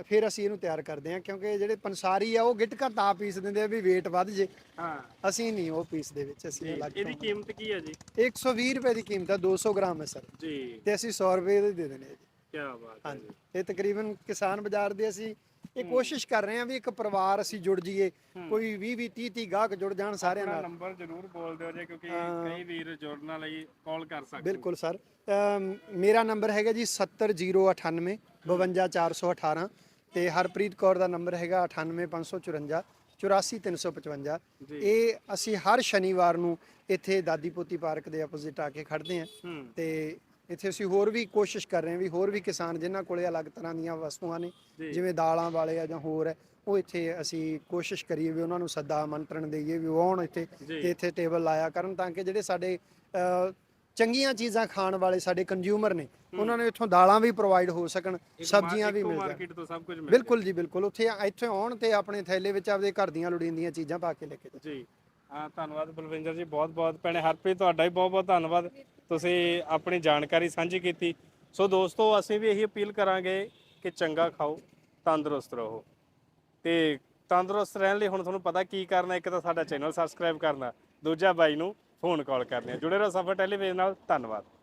ਫਿਰ ਅਸੀਂ ਇਹਨੂੰ ਤਿਆਰ ਕਰਦੇ ਹਾਂ ਕਿਉਂਕਿ ਜਿਹੜੇ ਪੰਸਾਰੀ ਆ ਉਹ ਗਿਟਕਾਂ ਤਾਂ ਪੀਸ ਦਿੰਦੇ ਆ ਵੀ weight ਵੱਧ ਜੇ। ਹਾਂ। ਅਸੀਂ ਨਹੀਂ ਉਹ ਪੀਸ ਦੇ ਵਿੱਚ ਅਸੀਂ ਅਲੱਗ ਇਹਦੀ ਕੀਮਤ ਕੀ ਹੈ ਜੀ? ਤੋਂ 120 ਰੁਪਏ ਦੀ ਕੀਮਤ ਹੈ 200 ਗ੍ਰਾਮ ਹੈ ਸਰ। ਜੀ। ਤੇ ਅਸੀਂ 100 ਰੁਪਏ ਦੇ ਦੇ ਦਿੰਦੇ ਹਾਂ ਜੀ। ਕੀ ਬਾਤ ਹੈ ਹਾਂਜੀ। ਇਹ ਤਕਰੀਬਨ ਕਿਸਾਨ ਬਾਜ਼ਾਰ ਦੇ ਅਸੀਂ ਇਹ ਕੋਸ਼ਿਸ਼ ਕਰ ਰਹੇ ਹਾਂ ਵੀ ਇੱਕ ਪਰਿਵਾਰ ਅਸੀਂ ਜੁੜ ਜਾਈਏ ਕੋਈ 20 20 30 30 ਗਾਹਕ ਜੁੜ ਜਾਣ ਸਾਰਿਆਂ ਨਾਲ। ਨੰਬਰ ਜ਼ਰੂਰ ਬੋਲ ਦਿਓ ਜੇ ਕਿਉਂਕਿ ਕਈ ਵੀਰ ਜੁੜਨ ਲਈ ਕਾਲ ਕਰ ਸਕਦੇ ਬਿਲਕੁਲ ਸਰ। ਮੇਰਾ ਨੰਬਰ ਹੈਗਾ ਜੀ 70098 52418 ਤੇ ਹਰਪ੍ਰੀਤ ਕੌਰ ਦਾ ਨੰਬਰ ਹੈਗਾ 98554 84355 ਇਹ ਅਸੀਂ ਹਰ ਸ਼ਨੀਵਾਰ ਨੂੰ ਇੱਥੇ ਦਾਦੀ ਪੋਤੀ ਪਾਰਕ ਦੇ ਆਪੋਜ਼ਿਟ ਆ ਕੇ ਖੜਦੇ ਹੂੰ। ਤੇ ਇੱਥੇ ਅਸੀਂ ਹੋਰ ਵੀ ਕੋਸ਼ਿਸ਼ ਕਰ ਰਹੇ ਹਾਂ ਵੀ ਹੋਰ ਵੀ ਕਿਸਾਨ ਜਿਨ੍ਹਾਂ ਕੋਲੇ ਅਲੱਗ ਤਰ੍ਹਾਂ ਦੀਆਂ ਵਸਤੂਆਂ ਨੇ। ਜਿਵੇਂ ਦਾਲਾਂ ਵਾਲੇ ਆ ਜਾਂ ਹੋਰ ਹੈ ਉਹ ਇੱਥੇ ਅਸੀਂ ਕੋਸ਼ਿਸ਼ ਕਰੀਏ ਵੀ ਉਹਨਾਂ ਨੂੰ ਸੱਦਾ ਆਮੰਤਰਣ ਦੇਈਏ ਵੀ ਉਹ ਆਉਣ ਇੱਥੇ। ਤੇ ਇੱਥੇ ਟੇਬਲ ਲਾਇਆ ਕਰਨ ਤਾਂ ਕਿ ਜਿਹੜੇ ਸਾਡੇ ਚੰਗੀਆਂ ਚੀਜ਼ਾਂ ਖਾਣ ਵਾਲੇ ਸਾਡੇ ਕੰਜ਼ਿਊਮਰ ਨੇ ਉਹਨਾਂ ਨੂੰ ਇੱਥੋਂ ਦਾਲਾਂ ਵੀ ਪ੍ਰੋਵਾਈਡ ਹੋ ਸਕਣ ਸਬਜ਼ੀਆਂ ਵੀ ਮਿਲ ਜਾਣ। ਮਾਰਕੀਟ ਤੋਂ ਸਭ ਕੁਝ ਮਿਲ ਬਿਲਕੁਲ ਜੀ ਬਿਲਕੁਲ। ਉੱਥੇ ਇੱਥੇ ਆਉਣ ਤੇ ਆਪਣੇ ਥੈਲੇ ਵਿੱਚ ਆਪਦੇ ਘਰ ਦੀਆਂ ਲੋੜੀਂਦੀਆਂ ਚੀਜ਼ਾਂ ਪਾ ਕੇ ਲੈ ਕੇ ਜਾਣ ਜੀ। ਹਾਂ ਧੰਨਵਾਦ ਬਲਵਿੰਦਰ ਜੀ ਬਹੁਤ ਬਹੁਤ ਭੈਣੇ ਹਰਪ੍ਰੀਤ ਤੁਹਾਡਾ ਵੀ ਬਹੁਤ ਬਹੁਤ ਧੰਨਵਾਦ। ਤੁਸੀਂ ਆਪਣੀ ਜਾਣਕਾਰੀ ਸਾਂਝੀ ਕੀਤੀ। ਸੋ ਦੋਸਤੋ, ਅਸੀਂ ਵੀ ਇਹੀ ਅਪੀਲ ਕਰਾਂਗੇ ਕਿ ਚੰਗਾ ਖਾਓ, ਤੰਦਰੁਸਤ ਰਹੋ। ਤੇ ਤੰਦਰੁਸਤ ਰਹਿਣ ਲਈ ਹੁਣ ਤੁਹਾਨੂੰ ਪਤਾ ਕੀ ਕਰਨਾ, ਇੱਕ ਤਾਂ ਸਾਡਾ ਚੈਨਲ ਸਬਸਕ੍ਰਾਈਬ ਕਰਨਾ, ਦੂਜਾ ਬਾਈ ਨੂੰ ਫੋਨ ਕਾਲ ਕਰਨੀ ਜੁੜੇ ਰਹੋ ਸਫਰ ਟੈਲੀਵਿਜ਼ਨ ਨਾਲ। ਧੰਨਵਾਦ।